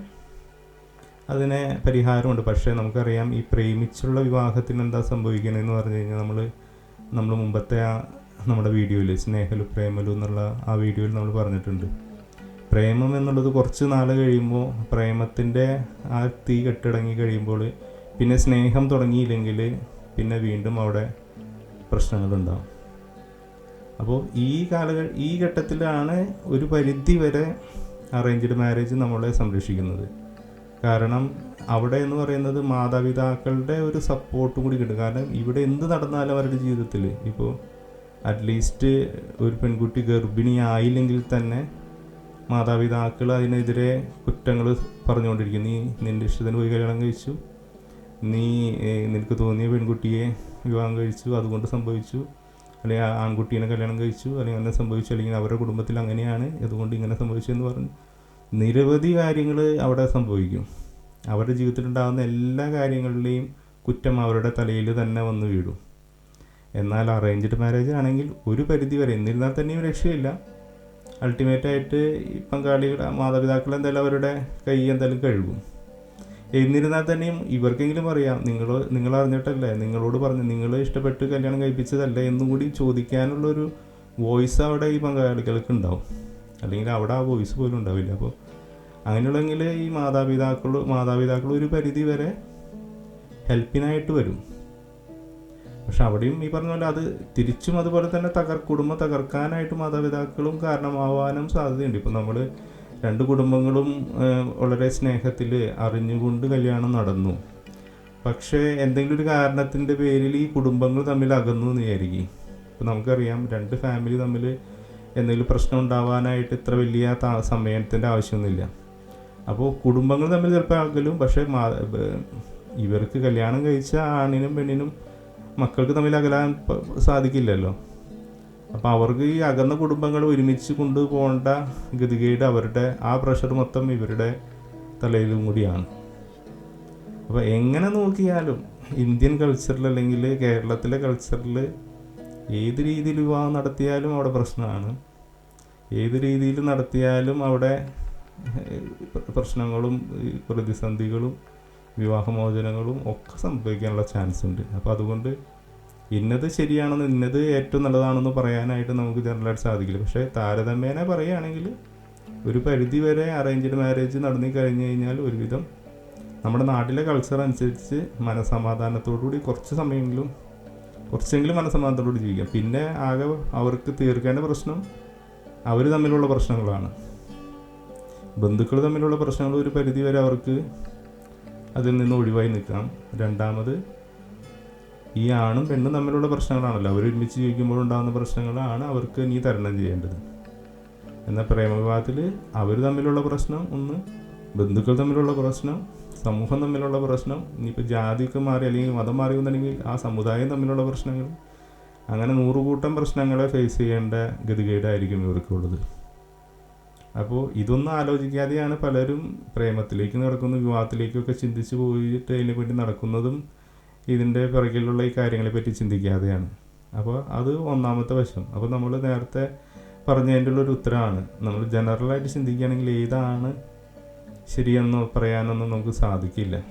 അതിനെ പരിഹാരമുണ്ട്. പക്ഷേ നമുക്കറിയാം ഈ പ്രേമിച്ചുള്ള വിവാഹത്തിന് എന്താ സംഭവിക്കണമെന്ന് പറഞ്ഞു കഴിഞ്ഞാൽ നമ്മൾ നമ്മൾ മുമ്പത്തെ ആ നമ്മുടെ വീഡിയോയിൽ സ്നേഹലു പ്രേമലു എന്നുള്ള ആ വീഡിയോയിൽ നമ്മൾ പറഞ്ഞിട്ടുണ്ട്. പ്രേമം എന്നുള്ളത് കുറച്ച് നാൾ കഴിയുമ്പോൾ പ്രേമത്തിന്റെ ആ തീ കെട്ടിടങ്ങി കഴിയുമ്പോൾ പിന്നെ സ്നേഹം തുടങ്ങിയില്ലെങ്കിൽ പിന്നെ വീണ്ടും അവിടെ പ്രശ്നങ്ങളുണ്ടാവും. അപ്പോൾ ഈ കാലഘ ഈ ഘട്ടത്തിലാണ് ഒരു പരിധി വരെ അറേഞ്ച്ഡ് മാരേജ് നമ്മളെ സംരക്ഷിക്കുന്നത്. കാരണം അവിടെ എന്ന് പറയുന്നത് മാതാപിതാക്കളുടെ ഒരു സപ്പോർട്ടും കൂടി കിട്ടും. കാരണം ഇവിടെ എന്ത് നടന്നാലും അവരുടെ ജീവിതത്തിൽ ഇപ്പോൾ അറ്റ്ലീസ്റ്റ് ഒരു പെൺകുട്ടി ഗർഭിണിയായില്ലെങ്കിൽ തന്നെ മാതാപിതാക്കൾ അതിനെതിരെ കുറ്റങ്ങൾ പറഞ്ഞുകൊണ്ടിരിക്കും നീ നിന്റെ ഇഷ്ടത്തിന് പോയി കല്യാണം കഴിച്ചു. നീ നിനക്ക് തോന്നിയ പെൺകുട്ടിയെ വിവാഹം കഴിച്ചു. അതുകൊണ്ട് സംഭവിച്ചു. അല്ലെങ്കിൽ ആൺകുട്ടീനെ കല്യാണം കഴിച്ചു. അല്ലെങ്കിൽ അങ്ങനെ സംഭവിച്ചു. അല്ലെങ്കിൽ അവരുടെ കുടുംബത്തിൽ അങ്ങനെയാണ്. അതുകൊണ്ട് ഇങ്ങനെ സംഭവിച്ചു എന്ന് പറഞ്ഞു. നിരവധി കാര്യങ്ങൾ അവിടെ സംഭവിക്കും. അവരുടെ ജീവിതത്തിലുണ്ടാകുന്ന എല്ലാ കാര്യങ്ങളുടെയും കുറ്റം അവരുടെ തലയിൽ തന്നെ വന്ന് വീഴും. എന്നാൽ അറേഞ്ച്ഡ് മാരേജ് ആണെങ്കിൽ ഒരു പരിധി വരെ. എന്നിരുന്നാൽ തന്നെയും രക്ഷയില്ല. അൾട്ടിമേറ്റായിട്ട് ഈ പങ്കാളികൾ മാതാപിതാക്കൾ എന്തായാലും അവരുടെ കൈ എന്തായാലും കഴുകും. എന്നിരുന്നാൽ തന്നെയും ഇവർക്കെങ്കിലും അറിയാം. നിങ്ങൾ നിങ്ങൾ അറിഞ്ഞിട്ടല്ലേ നിങ്ങളോട് പറഞ്ഞു നിങ്ങൾ ഇഷ്ടപ്പെട്ട് കല്യാണം കഴിപ്പിച്ചതല്ലേ എന്നും കൂടി ചോദിക്കാനുള്ളൊരു വോയിസ് അവിടെ ഈ പങ്കാളികൾക്ക് ഉണ്ടാവും. അല്ലെങ്കിൽ അവിടെ ആ വോയിസ് പോലും ഉണ്ടാവില്ല. അപ്പോൾ അങ്ങനെയുള്ളെങ്കിൽ ഈ മാതാപിതാക്കൾ മാതാപിതാക്കൾ ഒരു പരിധി വരെ ഹെൽപ്പിനായിട്ട് വരും. പക്ഷെ അവിടെയും ഈ പറഞ്ഞ പോലെ അത് തിരിച്ചും അതുപോലെ തന്നെ തകർ കുടുംബം തകർക്കാനായിട്ട് മാതാപിതാക്കളും കാരണമാവാനും സാധ്യതയുണ്ട്. ഇപ്പം നമ്മൾ രണ്ട് കുടുംബങ്ങളും വളരെ സ്നേഹത്തിൽ അറിഞ്ഞുകൊണ്ട് കല്യാണം നടന്നു. പക്ഷേ എന്തെങ്കിലും ഒരു കാരണത്തിന്റെ പേരിൽ ഈ കുടുംബങ്ങൾ തമ്മിൽ അകന്നു എന്ന് വിചാരിക്കും. ഇപ്പം നമുക്കറിയാം രണ്ട് ഫാമിലി തമ്മിൽ എന്തെങ്കിലും പ്രശ്നം ഉണ്ടാവാനായിട്ട് ഇത്ര വലിയ സമയത്തിന്റെ ആവശ്യമൊന്നുമില്ല. അപ്പോൾ കുടുംബങ്ങൾ തമ്മിൽ ചിലപ്പോൾ അകലും പക്ഷേ ഇവർക്ക് കല്യാണം കഴിച്ച ആണിനും പെണ്ണിനും മക്കൾക്ക് തമ്മിൽ അകലാൻ സാധിക്കില്ലല്ലോ. അപ്പോൾ അവർക്ക് ഈ അകന്ന കുടുംബങ്ങൾ ഒരുമിച്ച് കൊണ്ടുപോകേണ്ട ഗതികേട് അവരുടെ ആ പ്രഷർ മൊത്തം ഇവരുടെ തലയിലും കൂടിയാണ്. അപ്പോൾ എങ്ങനെ നോക്കിയാലും ഇന്ത്യൻ കൾച്ചറിൽ അല്ലെങ്കിൽ കേരളത്തിലെ കൾച്ചറിൽ ഏത് രീതിയിൽ വിവാഹം നടത്തിയാലും അവിടെ പ്രശ്നമാണ്. ഏത് രീതിയിൽ നടത്തിയാലും അവിടെ പ്രശ്നങ്ങളും പ്രതിസന്ധികളും വിവാഹമോചനങ്ങളും ഒക്കെ സംഭവിക്കാനുള്ള ചാൻസ് ഉണ്ട്. അപ്പോൾ അതുകൊണ്ട് ഇന്നത് ശരിയാണെന്ന് ഇന്നത് ഏറ്റവും നല്ലതാണെന്ന് പറയാനായിട്ട് നമുക്ക് ജനറലായിട്ട് സാധിക്കില്ല. പക്ഷേ താരതമ്യേന പറയുകയാണെങ്കിൽ ഒരു പരിധി വരെ അറേഞ്ച്ഡ് മാരേജ് നടന്നു കഴിഞ്ഞു കഴിഞ്ഞാൽ ഒരുവിധം നമ്മുടെ നാട്ടിലെ കൾച്ചർ അനുസരിച്ച് മനസമാധാനത്തോടുകൂടി കുറച്ച് സമയമെങ്കിലും കുറച്ചെങ്കിലും മനസമാധാനത്തോടുകൂടി ജീവിക്കാം. പിന്നെ ആകെ അവർക്ക് തീർക്കേണ്ട പ്രശ്നം അവർ തമ്മിലുള്ള പ്രശ്നങ്ങളാണ്. ബന്ധുക്കൾ തമ്മിലുള്ള പ്രശ്നങ്ങൾ ഒരു പരിധി വരെ അവർക്ക് അതിൽ നിന്ന് ഒഴിവായി നിൽക്കാം. രണ്ടാമത് ഈ ആണും പെണ്ണും തമ്മിലുള്ള പ്രശ്നങ്ങളാണല്ലോ. അവർ ഒരുമിച്ച് ജീവിക്കുമ്പോൾ ഉണ്ടാകുന്ന പ്രശ്നങ്ങളാണ് അവർക്ക് നീ തരണം ചെയ്യേണ്ടത്. എന്നാൽ പ്രേമവിവാഹത്തിൽ അവർ തമ്മിലുള്ള പ്രശ്നം ഒന്ന് ബന്ധുക്കൾ തമ്മിലുള്ള പ്രശ്നം സമൂഹം തമ്മിലുള്ള പ്രശ്നം ഇനിയിപ്പോൾ ജാതിക്ക് മാറി അല്ലെങ്കിൽ മതം മാറി എന്നുണ്ടെങ്കിൽ ആ സമുദായം തമ്മിലുള്ള പ്രശ്നങ്ങൾ. അങ്ങനെ നൂറുകൂട്ടം പ്രശ്നങ്ങളെ ഫേസ് ചെയ്യേണ്ട ഗതികേടായിരിക്കും ഇവർക്കുള്ളത്. അപ്പോൾ ഇതൊന്നും ആലോചിക്കാതെയാണ് പലരും പ്രേമത്തിലേക്ക് നടക്കുന്നു വിവാഹത്തിലേക്കൊക്കെ ചിന്തിച്ച് പോയിട്ട് അതിനെ പറ്റി നടക്കുന്നതും ഇതിന്റെ പിറകിലുള്ള ഈ കാര്യങ്ങളെ പറ്റി ചിന്തിക്കാതെയാണ്. അപ്പോൾ അത് ഒന്നാമത്തെ വശം. അപ്പോൾ നമ്മൾ നേരത്തെ പറഞ്ഞതിന്റെ ഉള്ളൊരു ഉത്തരമാണ്. നമ്മൾ ജനറലായിട്ട് ചിന്തിക്കുകയാണെങ്കിൽ ഏതാണ് ശരിയെന്ന് പറയാനൊന്നും നമുക്ക് സാധിക്കില്ല.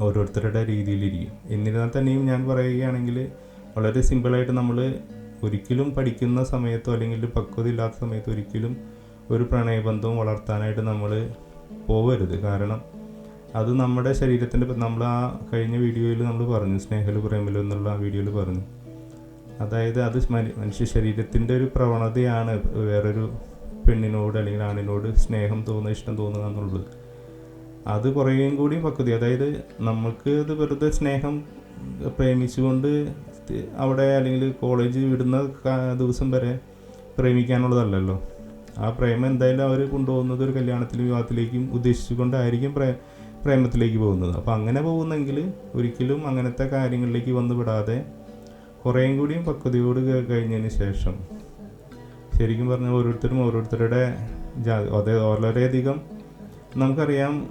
ഓരോരുത്തരുടെ രീതിയിലിരിക്കും. എന്നിരുന്നാൽ തന്നെയും ഞാൻ പറയുകയാണെങ്കിൽ വളരെ സിമ്പിളായിട്ട് നമ്മൾ ഒരിക്കലും പഠിക്കുന്ന സമയത്തോ അല്ലെങ്കിൽ പക്വത ഇല്ലാത്ത സമയത്തോ ഒരിക്കലും ഒരു പ്രണയബന്ധവും വളർത്താനായിട്ട് നമ്മൾ പോവരുത്. കാരണം അത് നമ്മുടെ ശരീരത്തിന്റെ നമ്മൾ ആ കഴിഞ്ഞ വീഡിയോയിൽ നമ്മൾ പറഞ്ഞു സ്നേഹലു പ്രേമലു എന്നുള്ള ആ വീഡിയോയിൽ പറഞ്ഞു. അതായത് അത് മന- മനുഷ്യ ശരീരത്തിന്റെ ഒരു പ്രവണതയാണ് വേറൊരു പെണ്ണിനോട് അല്ലെങ്കിൽ ആണിനോട് സ്നേഹം തോന്നുക ഇഷ്ടം തോന്നുക എന്നുള്ളത്. അത് കുറേയും കൂടി പക്വതി അതായത് നമുക്ക് ഇത് വെറുതെ സ്നേഹം പ്രേമിച്ചുകൊണ്ട് അവിടെ അല്ലെങ്കിൽ കോളേജ് വിടുന്ന ദിവസം വരെ പ്രേമിക്കാനുള്ളതല്ലല്ലോ. ആ പ്രേമം എന്തായാലും അവർ കൊണ്ടുപോകുന്നത് ഒരു കല്യാണത്തിലും വിവാഹത്തിലേക്കും ഉദ്ദേശിച്ചുകൊണ്ടായിരിക്കും പ്രേ പ്രേമത്തിലേക്ക് പോകുന്നത്. അപ്പോൾ അങ്ങനെ പോകുന്നെങ്കിൽ ഒരിക്കലും അങ്ങനത്തെ കാര്യങ്ങളിലേക്ക് വന്നു വിടാതെ കുറേയും കൂടിയും പക്വതയോട് കഴിഞ്ഞതിന് ശേഷം ശരിക്കും പറഞ്ഞാൽ ഓരോരുത്തരും ഓരോരുത്തരുടെ ജാ അതേ വളരെയധികം നമുക്കറിയാം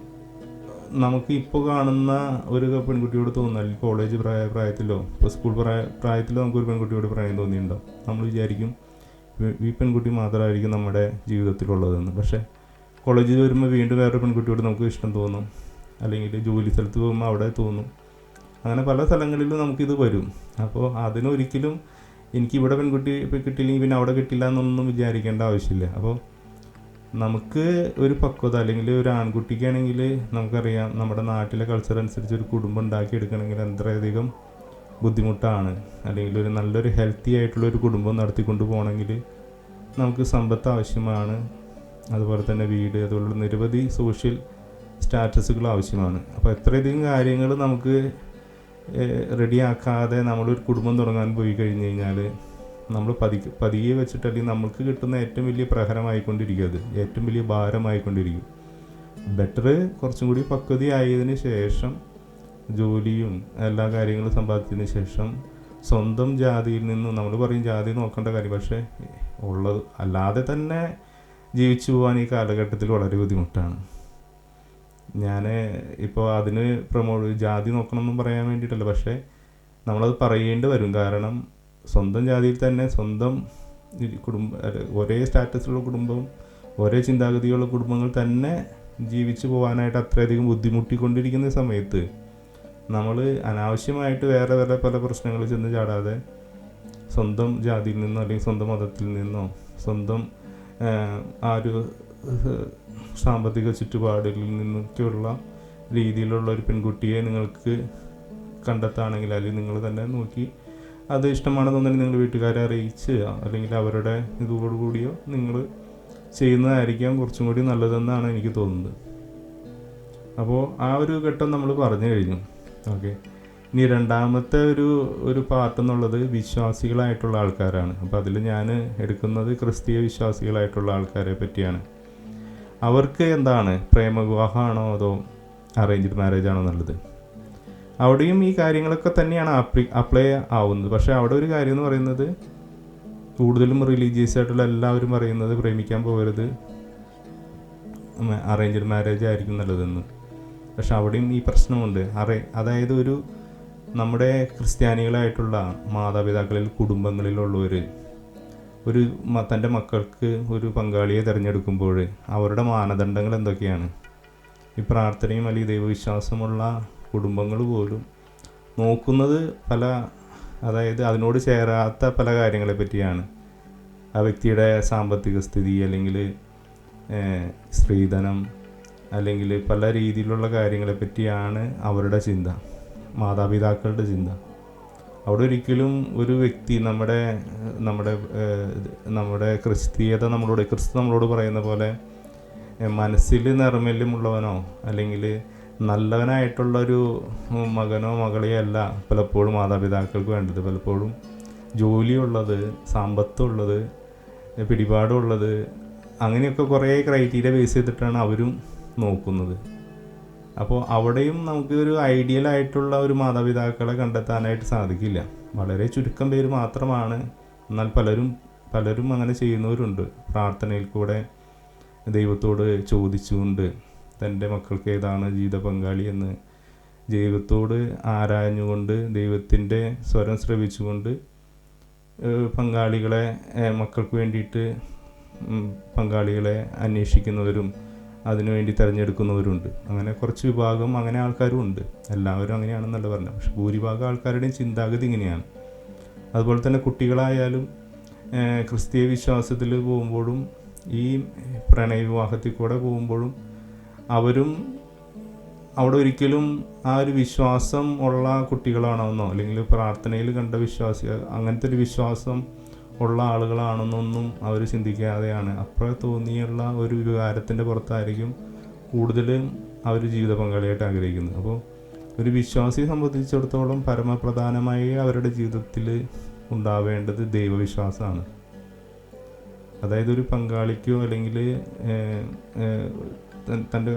നമുക്ക് ഇപ്പോൾ കാണുന്ന ഒരു പെൺകുട്ടിയോട് അല്ലെങ്കിൽ കോളേജ് പ്രായ പ്രായത്തിലോ ഇപ്പോൾ സ്കൂൾ പ്രായ പ്രായത്തിലോ നമുക്കൊരു പെൺകുട്ടിയോട് പ്രായം തോന്നിയിട്ടുണ്ടോ? നമ്മൾ വിചാരിക്കും ഈ- പെൺകുട്ടി മാത്രമായിരിക്കും നമ്മുടെ ജീവിതത്തിലുള്ളതെന്ന്. പക്ഷേ കോളേജിൽ വരുമ്പോൾ വീണ്ടും വേറൊരു പെൺകുട്ടിയോട് നമുക്ക് ഇഷ്ടം തോന്നും. അല്ലെങ്കിൽ ജോലി സ്ഥലത്ത് പോകുമ്പോൾ അവിടെ തോന്നും. അങ്ങനെ പല സ്ഥലങ്ങളിലും നമുക്കിത് വരും. അപ്പോൾ അതിനൊരിക്കലും എനിക്ക് ഇവിടെ പെൺകുട്ടി കിട്ടിയില്ലെങ്കിൽ പിന്നെ അവിടെ കിട്ടില്ല എന്നൊന്നും വിചാരിക്കേണ്ട ആവശ്യമില്ല. അപ്പോൾ നമുക്ക് ഒരു പക്വത അല്ലെങ്കിൽ ഒരു ആൺകുട്ടിക്കാണെങ്കിൽ നമുക്കറിയാം നമ്മുടെ നാട്ടിലെ കൾച്ചർ അനുസരിച്ച് ഒരു കുടുംബം ഉണ്ടാക്കിയെടുക്കണമെങ്കിൽ എത്രയധികം ബുദ്ധിമുട്ടാണ്. അല്ലെങ്കിൽ ഒരു നല്ലൊരു ഹെൽത്തി ആയിട്ടുള്ള ഒരു കുടുംബം നടത്തിക്കൊണ്ട് പോകണമെങ്കിൽ നമുക്ക് സമ്പത്ത് ആവശ്യമാണ്. അതുപോലെ തന്നെ വീട് അതുപോലുള്ള നിരവധി സോഷ്യൽ സ്റ്റാറ്റസുകൾ ആവശ്യമാണ്. അപ്പോൾ എത്രയധികം കാര്യങ്ങൾ നമുക്ക് റെഡിയാക്കാതെ നമ്മളൊരു കുടുംബം തുടങ്ങാൻ പോയി കഴിഞ്ഞ് കഴിഞ്ഞാൽ നമ്മൾ പതിക്ക് പതിയെ വെച്ചിട്ട് അല്ലെങ്കിൽ നമുക്ക് കിട്ടുന്ന ഏറ്റവും വലിയ പ്രഹരമായിക്കൊണ്ടിരിക്കും അത്. ഏറ്റവും വലിയ ഭാരമായിക്കൊണ്ടിരിക്കും. ബെറ്റർ കുറച്ചും കൂടി പക്വതയായതിന് ശേഷം ജോലിയും എല്ലാ കാര്യങ്ങളും സമ്പാദിച്ചതിന് ശേഷം സ്വന്തം ജാതിയിൽ നിന്നും നമ്മൾ പറയും ജാതി നോക്കേണ്ട കാര്യം. പക്ഷേ ഉള്ളത് അല്ലാതെ തന്നെ ജീവിച്ചു പോകാൻ ഈ കാലഘട്ടത്തിൽ വളരെ ബുദ്ധിമുട്ടാണ്. ഞാൻ ഇപ്പോൾ അതിന് പ്രമോ ജാതി നോക്കണമെന്നും പറയാൻ വേണ്ടിയിട്ടല്ല. പക്ഷേ നമ്മളത് പറയേണ്ടി വരും. കാരണം സ്വന്തം ജാതിയിൽ തന്നെ സ്വന്തം കുടുംബം ഒരേ സ്റ്റാറ്റസിലുള്ള കുടുംബം ഒരേ ചിന്താഗതിയുള്ള കുടുംബങ്ങൾ തന്നെ ജീവിച്ചു പോകാനായിട്ട് അത്രയധികം ബുദ്ധിമുട്ടിക്കൊണ്ടിരിക്കുന്ന സമയത്ത് നമ്മൾ അനാവശ്യമായിട്ട് വേറെ വേറെ പല പ്രശ്നങ്ങളിൽ ചെന്ന് ചാടാതെ സ്വന്തം ജാതിയിൽ നിന്നോ അല്ലെങ്കിൽ സ്വന്തം മതത്തിൽ നിന്നോ സ്വന്തം ആ ഒരു സാമ്പത്തിക ചുറ്റുപാടിൽ നിന്നൊക്കെയുള്ള രീതിയിലുള്ള ഒരു പെൺകുട്ടിയെ നിങ്ങൾക്ക് കണ്ടെത്താണെങ്കിൽ അല്ലെങ്കിൽ നിങ്ങൾ തന്നെ നോക്കി അത് ഇഷ്ടമാണെന്നുണ്ടെങ്കിൽ നിങ്ങൾ വീട്ടുകാരെ അറിയിച്ച് അല്ലെങ്കിൽ അവരുടെ ഇതോടുകൂടിയോ നിങ്ങൾ ചെയ്യുന്നതായിരിക്കാം കുറച്ചും കൂടി നല്ലതെന്നാണ് എനിക്ക് തോന്നുന്നത്. അപ്പോൾ ആ ഒരു ഘട്ടം നമ്മൾ പറഞ്ഞു കഴിഞ്ഞു. ഓക്കെ. ഇനി രണ്ടാമത്തെ ഒരു ഒരു പാർട്ട് എന്നുള്ളത് വിശ്വാസികളായിട്ടുള്ള ആൾക്കാരാണ്. അപ്പോൾ അതിൽ ഞാൻ എടുക്കുന്നത് ക്രിസ്തീയ വിശ്വാസികളായിട്ടുള്ള ആൾക്കാരെ പറ്റിയാണ്. അവർക്ക് എന്താണ്? പ്രേമവിവാഹമാണോ അതോ അറേഞ്ച്ഡ് മാരേജ് ആണോ നല്ലത് അവിടെയും ഈ കാര്യങ്ങളൊക്കെ തന്നെയാണ് അപ്ലി അപ്ലൈ ആവുന്നത്. പക്ഷേ അവിടെ ഒരു കാര്യം എന്ന് പറയുന്നത് കൂടുതലും റിലീജിയസ് ആയിട്ടുള്ള എല്ലാവരും പറയുന്നത് പ്രേമിക്കാൻ പോകരുത്. അറേഞ്ച്ഡ് മാരേജ് ആയിരിക്കും നല്ലതെന്ന്. പക്ഷെ അവിടെയും ഈ പ്രശ്നമുണ്ട്. അറി അതായത് ഒരു നമ്മുടെ ക്രിസ്ത്യാനികളായിട്ടുള്ള മാതാപിതാക്കളിൽ കുടുംബങ്ങളിലുള്ളവർ ഒരു തന്റെ മക്കൾക്ക് ഒരു പങ്കാളിയെ തിരഞ്ഞെടുക്കുമ്പോൾ അവരുടെ മാനദണ്ഡങ്ങൾ എന്തൊക്കെയാണ്? ഈ പ്രാർത്ഥനയും അല്ലെങ്കിൽ ദൈവവിശ്വാസമുള്ള കുടുംബങ്ങൾ പോലും നോക്കുന്നത് പല അതായത് അതിനോട് ചേരാത്ത പല കാര്യങ്ങളെ പറ്റിയാണ്. ആ വ്യക്തിയുടെ സാമ്പത്തിക സ്ഥിതി അല്ലെങ്കിൽ സ്ത്രീധനം അല്ലെങ്കിൽ പല രീതിയിലുള്ള കാര്യങ്ങളെ പറ്റിയാണ് അവരുടെ ചിന്ത മാതാപിതാക്കളുടെ ചിന്ത. അവിടെ ഒരിക്കലും ഒരു വ്യക്തി നമ്മുടെ നമ്മുടെ നമ്മുടെ ക്രിസ്തീയത നമ്മളോട് ക്രിസ്തു നമ്മളോട് പറയുന്ന പോലെ മനസ്സിൽ നിർമ്മല്യമുള്ളവനോ അല്ലെങ്കിൽ നല്ലവനായിട്ടുള്ള ഒരു മകനോ മകളെയല്ല പലപ്പോഴും മാതാപിതാക്കൾക്ക് വേണ്ടത്. പലപ്പോഴും ജോലിയുള്ളത് സമ്പത്തുള്ളത് പിടിപാടുള്ളത് അങ്ങനെയൊക്കെ കുറേ ക്രൈറ്റീരിയ ബേസ് ചെയ്തിട്ടാണ് അവരും നോക്കുന്നത്. അപ്പോൾ അവിടെയും നമുക്ക് ഒരു ഐഡിയൽ ആയിട്ടുള്ള ഒരു മാതാപിതാക്കളെ കണ്ടെത്താനായിട്ട് സാധിക്കില്ല. വളരെ ചുരുക്കം പേര് മാത്രമാണ്. എന്നാൽ പലരും പലരും അങ്ങനെ ചെയ്യുന്നവരുണ്ട്. പ്രാർത്ഥനയിൽ കൂടെ ദൈവത്തോട് ചോദിച്ചുകൊണ്ട് തന്റെ മക്കൾക്ക് ഏതാണ് ജീവിത പങ്കാളി എന്ന് ദൈവത്തോട് ആരാഞ്ഞുകൊണ്ട് ദൈവത്തിന്റെ സ്വരം ശ്രവിച്ചുകൊണ്ട് പങ്കാളികളെ മക്കൾക്ക് വേണ്ടിയിട്ട് പങ്കാളികളെ അന്വേഷിക്കുന്നവരും അതിനുവേണ്ടി തിരഞ്ഞെടുക്കുന്നവരുണ്ട്. അങ്ങനെ കുറച്ച് വിഭാഗം അങ്ങനെ ആൾക്കാരും ഉണ്ട് എല്ലാവരും അങ്ങനെയാണെന്നല്ല പറഞ്ഞത്. പക്ഷെ ഭൂരിഭാഗം ആൾക്കാരുടെയും ചിന്താഗതി ഇങ്ങനെയാണ്. അതുപോലെ തന്നെ കുട്ടികളായാലും ക്രിസ്തീയ വിശ്വാസത്തിൽ പോകുമ്പോഴും ഈ പ്രണയവിവാഹത്തിൽ കൂടെ പോകുമ്പോഴും അവരും അവിടെ ഒരിക്കലും ആ ഒരു വിശ്വാസം ഉള്ള കുട്ടികളാണെന്നോ അല്ലെങ്കിൽ പ്രാർത്ഥനയിൽ കണ്ട വിശ്വാസി അങ്ങനത്തെ ഒരു വിശ്വാസം ഉള്ള ആളുകളാണെന്നൊന്നും അവർ ചിന്തിക്കാതെയാണ്. അപ്പോൾ തോന്നിയുള്ള ഒരു വികാരത്തിന്റെ പുറത്തായിരിക്കും കൂടുതലും അവർ ജീവിത പങ്കാളിയായിട്ട് ആഗ്രഹിക്കുന്നത്. അപ്പോൾ ഒരു വിശ്വാസിയെ സംബന്ധിച്ചിടത്തോളം പരമപ്രധാനമായി അവരുടെ ജീവിതത്തിൽ ഉണ്ടാവേണ്ടത് ദൈവവിശ്വാസമാണ്. അതായത് ഒരു പങ്കാളിക്കോ അല്ലെങ്കിൽ തന്റെ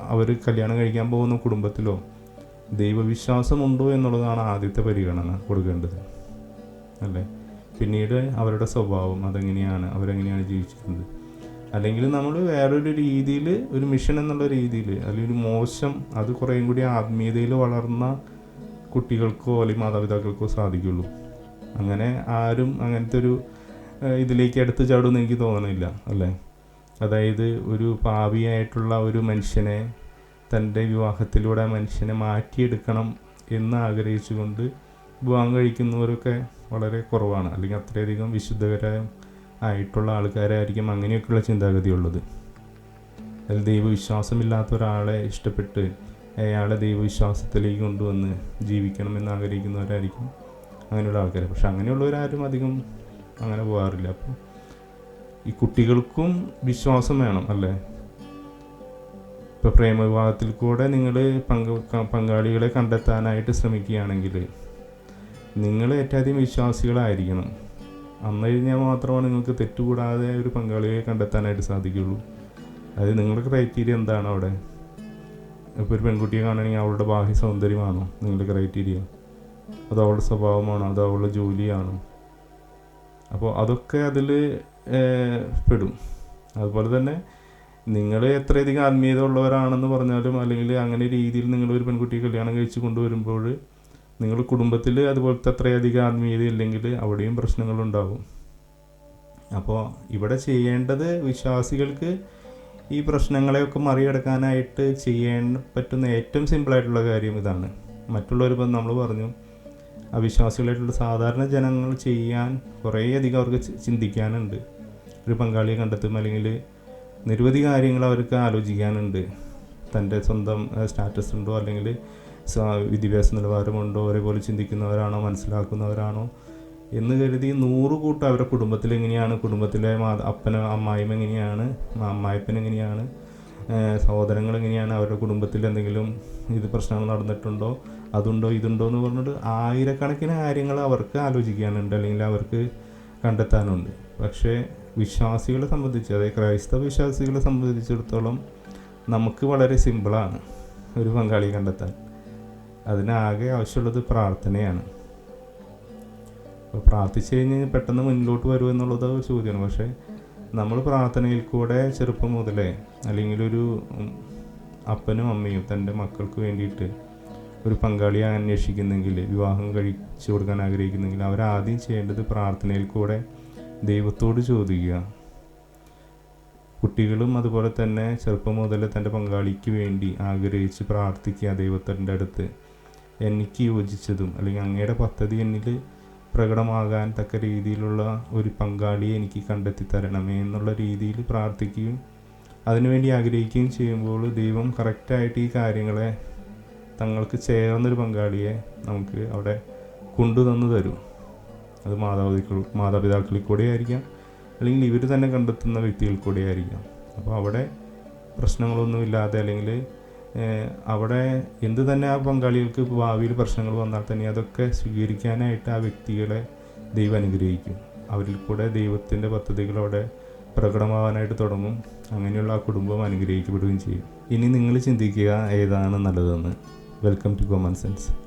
അവർ കല്യാണം കഴിക്കാൻ പോകുന്ന കുടുംബത്തിലോ ദൈവവിശ്വാസമുണ്ടോ എന്നുള്ളതാണ് ആദ്യത്തെ പരിഗണന കൊടുക്കേണ്ടത്. അല്ലേ? പിന്നീട് അവരുടെ സ്വഭാവം അതെങ്ങനെയാണ് അവരെങ്ങനെയാണ് ജീവിച്ചിരുന്നത്. അല്ലെങ്കിൽ നമ്മൾ വേറൊരു രീതിയിൽ ഒരു മിഷൻ എന്നുള്ള രീതിയിൽ അല്ലെങ്കിൽ ഒരു മോശം അത് കുറേയും കൂടി ആത്മീയതയിൽ വളർന്ന കുട്ടികൾക്കോ അല്ലെങ്കിൽ മാതാപിതാക്കൾക്കോ സാധിക്കുള്ളൂ. അങ്ങനെ ആരും അങ്ങനത്തെ ഒരു ഇതിലേക്ക് എടുത്തു ചാടുമെന്ന് എനിക്ക് തോന്നണില്ല അല്ലേ? അതായത് ഒരു പാവിയായിട്ടുള്ള ഒരു മനുഷ്യനെ തന്റെ വിവാഹത്തിലൂടെ ആ മനുഷ്യനെ മാറ്റിയെടുക്കണം എന്ന് ആഗ്രഹിച്ചുകൊണ്ട് വിവാഹം കഴിക്കുന്നവരൊക്കെ വളരെ കുറവാണ്. അല്ലെങ്കിൽ അത്രയധികം വിശുദ്ധകരായ ആയിട്ടുള്ള ആൾക്കാരായിരിക്കും അങ്ങനെയൊക്കെയുള്ള ചിന്താഗതി ഉള്ളത് അതിൽ ദൈവവിശ്വാസമില്ലാത്ത ഒരാളെ ഇഷ്ടപ്പെട്ട് അയാളെ ദൈവവിശ്വാസത്തിലേക്ക് കൊണ്ടുവന്ന് ജീവിക്കണമെന്ന് ആഗ്രഹിക്കുന്നവരായിരിക്കും അങ്ങനെയുള്ള ആൾക്കാർ പക്ഷെ അങ്ങനെയുള്ളവരാരും അധികം അങ്ങനെ പോകാറില്ല അപ്പോൾ ഈ കുട്ടികൾക്കും വിശ്വാസം വേണം അല്ലേ? ഇപ്പോൾ പ്രേമവിവാഹത്തിൽ കൂടെ നിങ്ങൾ പങ്ക പങ്കാളികളെ കണ്ടെത്താനായിട്ട് ശ്രമിക്കുകയാണെങ്കിൽ നിങ്ങൾ ഏറ്റവും അധികം വിശ്വാസികളായിരിക്കണം. അന്ന് കഴിഞ്ഞാൽ മാത്രമാണ് നിങ്ങൾക്ക് തെറ്റുകൂടാതെ ഒരു പങ്കാളിയെ കണ്ടെത്താനായിട്ട് സാധിക്കുള്ളൂ അത് നിങ്ങളുടെ ക്രൈറ്റീരിയ എന്താണ് അവിടെ? ഇപ്പോൾ ഒരു പെൺകുട്ടിയെ കാണണമെങ്കിൽ അവളുടെ ബാഹ്യ സൗന്ദര്യമാണോ നിങ്ങളുടെ ക്രൈറ്റീരിയ അതോ അവളുടെ സ്വഭാവമാണോ? അതോ അവളുടെ ജോലിയാണോ? അപ്പോൾ അതൊക്കെ അതിൽ പെടും. അതുപോലെ തന്നെ നിങ്ങൾ എത്രയധികം ആത്മീയത ഉള്ളവരാണെന്ന് പറഞ്ഞാലും അല്ലെങ്കിൽ അങ്ങനെ രീതിയിൽ നിങ്ങൾ ഒരു പെൺകുട്ടിയെ കല്യാണം കഴിച്ച് കൊണ്ടുവരുമ്പോൾ നിങ്ങൾ കുടുംബത്തിൽ അതുപോലത്തെ അത്രയധികം ആത്മീയത ഇല്ലെങ്കിൽ അവിടെയും പ്രശ്നങ്ങളുണ്ടാകും അപ്പോൾ ഇവിടെ ചെയ്യേണ്ടത് വിശ്വാസികൾക്ക് ഈ പ്രശ്നങ്ങളെയൊക്കെ മറികടക്കാനായിട്ട് ചെയ്യാൻ പറ്റുന്ന ഏറ്റവും സിമ്പിളായിട്ടുള്ള കാര്യം ഇതാണ്. മറ്റുള്ളവരിപ്പം നമ്മൾ പറഞ്ഞു അവിശ്വാസികളായിട്ടുള്ള സാധാരണ ജനങ്ങൾ ചെയ്യാൻ കുറേയധികം അവർക്ക് ചിന്തിക്കാനുണ്ട്. ഒരു പങ്കാളിയെ കണ്ടെത്തും അല്ലെങ്കിൽ നിരവധി കാര്യങ്ങൾ അവർക്ക് ആലോചിക്കാനുണ്ട്. തന്റെ സ്വന്തം സ്റ്റാറ്റസ് ഉണ്ടോ അല്ലെങ്കിൽ വിദ്യാഭ്യാസ നിലവാരമുണ്ടോ ഒരേപോലെ ചിന്തിക്കുന്നവരാണോ? മനസ്സിലാക്കുന്നവരാണോ? എന്ന് കരുതി നൂറ് കൂട്ടം അവരുടെ കുടുംബത്തിൽ എങ്ങനെയാണ്? കുടുംബത്തിലെ അപ്പന് അമ്മായിയും എങ്ങനെയാണ്? അമ്മായിപ്പൻ എങ്ങനെയാണ്? സഹോദരങ്ങൾ എങ്ങനെയാണ്? അവരുടെ കുടുംബത്തിൽ എന്തെങ്കിലും ഇത് പ്രശ്നങ്ങൾ നടന്നിട്ടുണ്ടോ? അതുണ്ടോ? ഇതുണ്ടോ? എന്ന് പറഞ്ഞിട്ട് ആയിരക്കണക്കിന് കാര്യങ്ങൾ അവർക്ക് ആലോചിക്കാനുണ്ട്. അല്ലെങ്കിൽ അവർക്ക് കണ്ടെത്താനുണ്ട്. പക്ഷേ വിശ്വാസികളെ സംബന്ധിച്ച് അതായത് ക്രൈസ്തവ വിശ്വാസികളെ സംബന്ധിച്ചിടത്തോളം നമുക്ക് വളരെ സിമ്പിളാണ് ഒരു പങ്കാളിയെ കണ്ടെത്താൻ. അതിനാകെ ആവശ്യമുള്ളത് പ്രാർത്ഥനയാണ്. അപ്പോൾ പ്രാർത്ഥിച്ചു കഴിഞ്ഞ് പെട്ടെന്ന് മുന്നിലോട്ട് വരുമോ എന്നുള്ളത് ചോദ്യമാണ്. പക്ഷേ നമ്മൾ പ്രാർത്ഥനയിൽ കൂടെ ചെറുപ്പം മുതലേ അല്ലെങ്കിൽ ഒരു അപ്പനും അമ്മയും തന്റെ മക്കൾക്ക് വേണ്ടിയിട്ട് ഒരു പങ്കാളിയെ അന്വേഷിക്കുന്നെങ്കിൽ വിവാഹം കഴിച്ചു കൊടുക്കാൻ ആഗ്രഹിക്കുന്നെങ്കിൽ അവരാദ്യം ചെയ്യേണ്ടത് പ്രാർത്ഥനയിൽ കൂടെ ദൈവത്തോട് ചോദിക്കുക. കുട്ടികളും അതുപോലെ തന്നെ ചെറുപ്പം മുതൽ തന്റെ പങ്കാളിക്ക് വേണ്ടി ആഗ്രഹിച്ച് പ്രാർത്ഥിക്കുക ദൈവത്തിന്റെ അടുത്ത്. എനിക്ക് യോജിച്ചതും അല്ലെങ്കിൽ അങ്ങയുടെ പദ്ധതി എന്നിൽ പ്രകടമാകാൻ തക്ക രീതിയിലുള്ള ഒരു പങ്കാളിയെ എനിക്ക് കണ്ടെത്തി തരണമേ എന്നുള്ള രീതിയിൽ പ്രാർത്ഥിക്കുകയും അതിനുവേണ്ടി ആഗ്രഹിക്കുകയും ചെയ്യുമ്പോൾ ദൈവം കറക്റ്റായിട്ട് ഈ കാര്യങ്ങളെ തങ്ങൾക്ക് ചേർന്നൊരു പങ്കാളിയെ നമുക്ക് അവിടെ കൊണ്ടുതന്നു തരും. അത് മാതാപിതാക്കൾ മാതാപിതാക്കളിൽ കൂടെ ആയിരിക്കാം അല്ലെങ്കിൽ ഇവർ തന്നെ കണ്ടെത്തുന്ന വ്യക്തികൾ കൂടെ ആയിരിക്കാം. അപ്പോൾ അവിടെ പ്രശ്നങ്ങളൊന്നുമില്ലാതെ അല്ലെങ്കിൽ അവിടെ എന്ത് തന്നെ ആ പങ്കാളികൾക്ക് ഭാവിയിൽ പ്രശ്നങ്ങൾ വന്നാൽ തന്നെ അതൊക്കെ സ്വീകരിക്കാനായിട്ട് ആ വ്യക്തികളെ ദൈവം അനുഗ്രഹിക്കും. അവരിൽ കൂടെ ദൈവത്തിന്റെ പദ്ധതികൾ അവിടെ പ്രകടമാവാനായിട്ട് തുടങ്ങും. അങ്ങനെയുള്ള ആ കുടുംബം അനുഗ്രഹിക്കപ്പെടുകയും ചെയ്യും. ഇനി നിങ്ങൾ ചിന്തിക്കുക ഏതാണ് നല്ലതെന്ന്. Welcome to common sense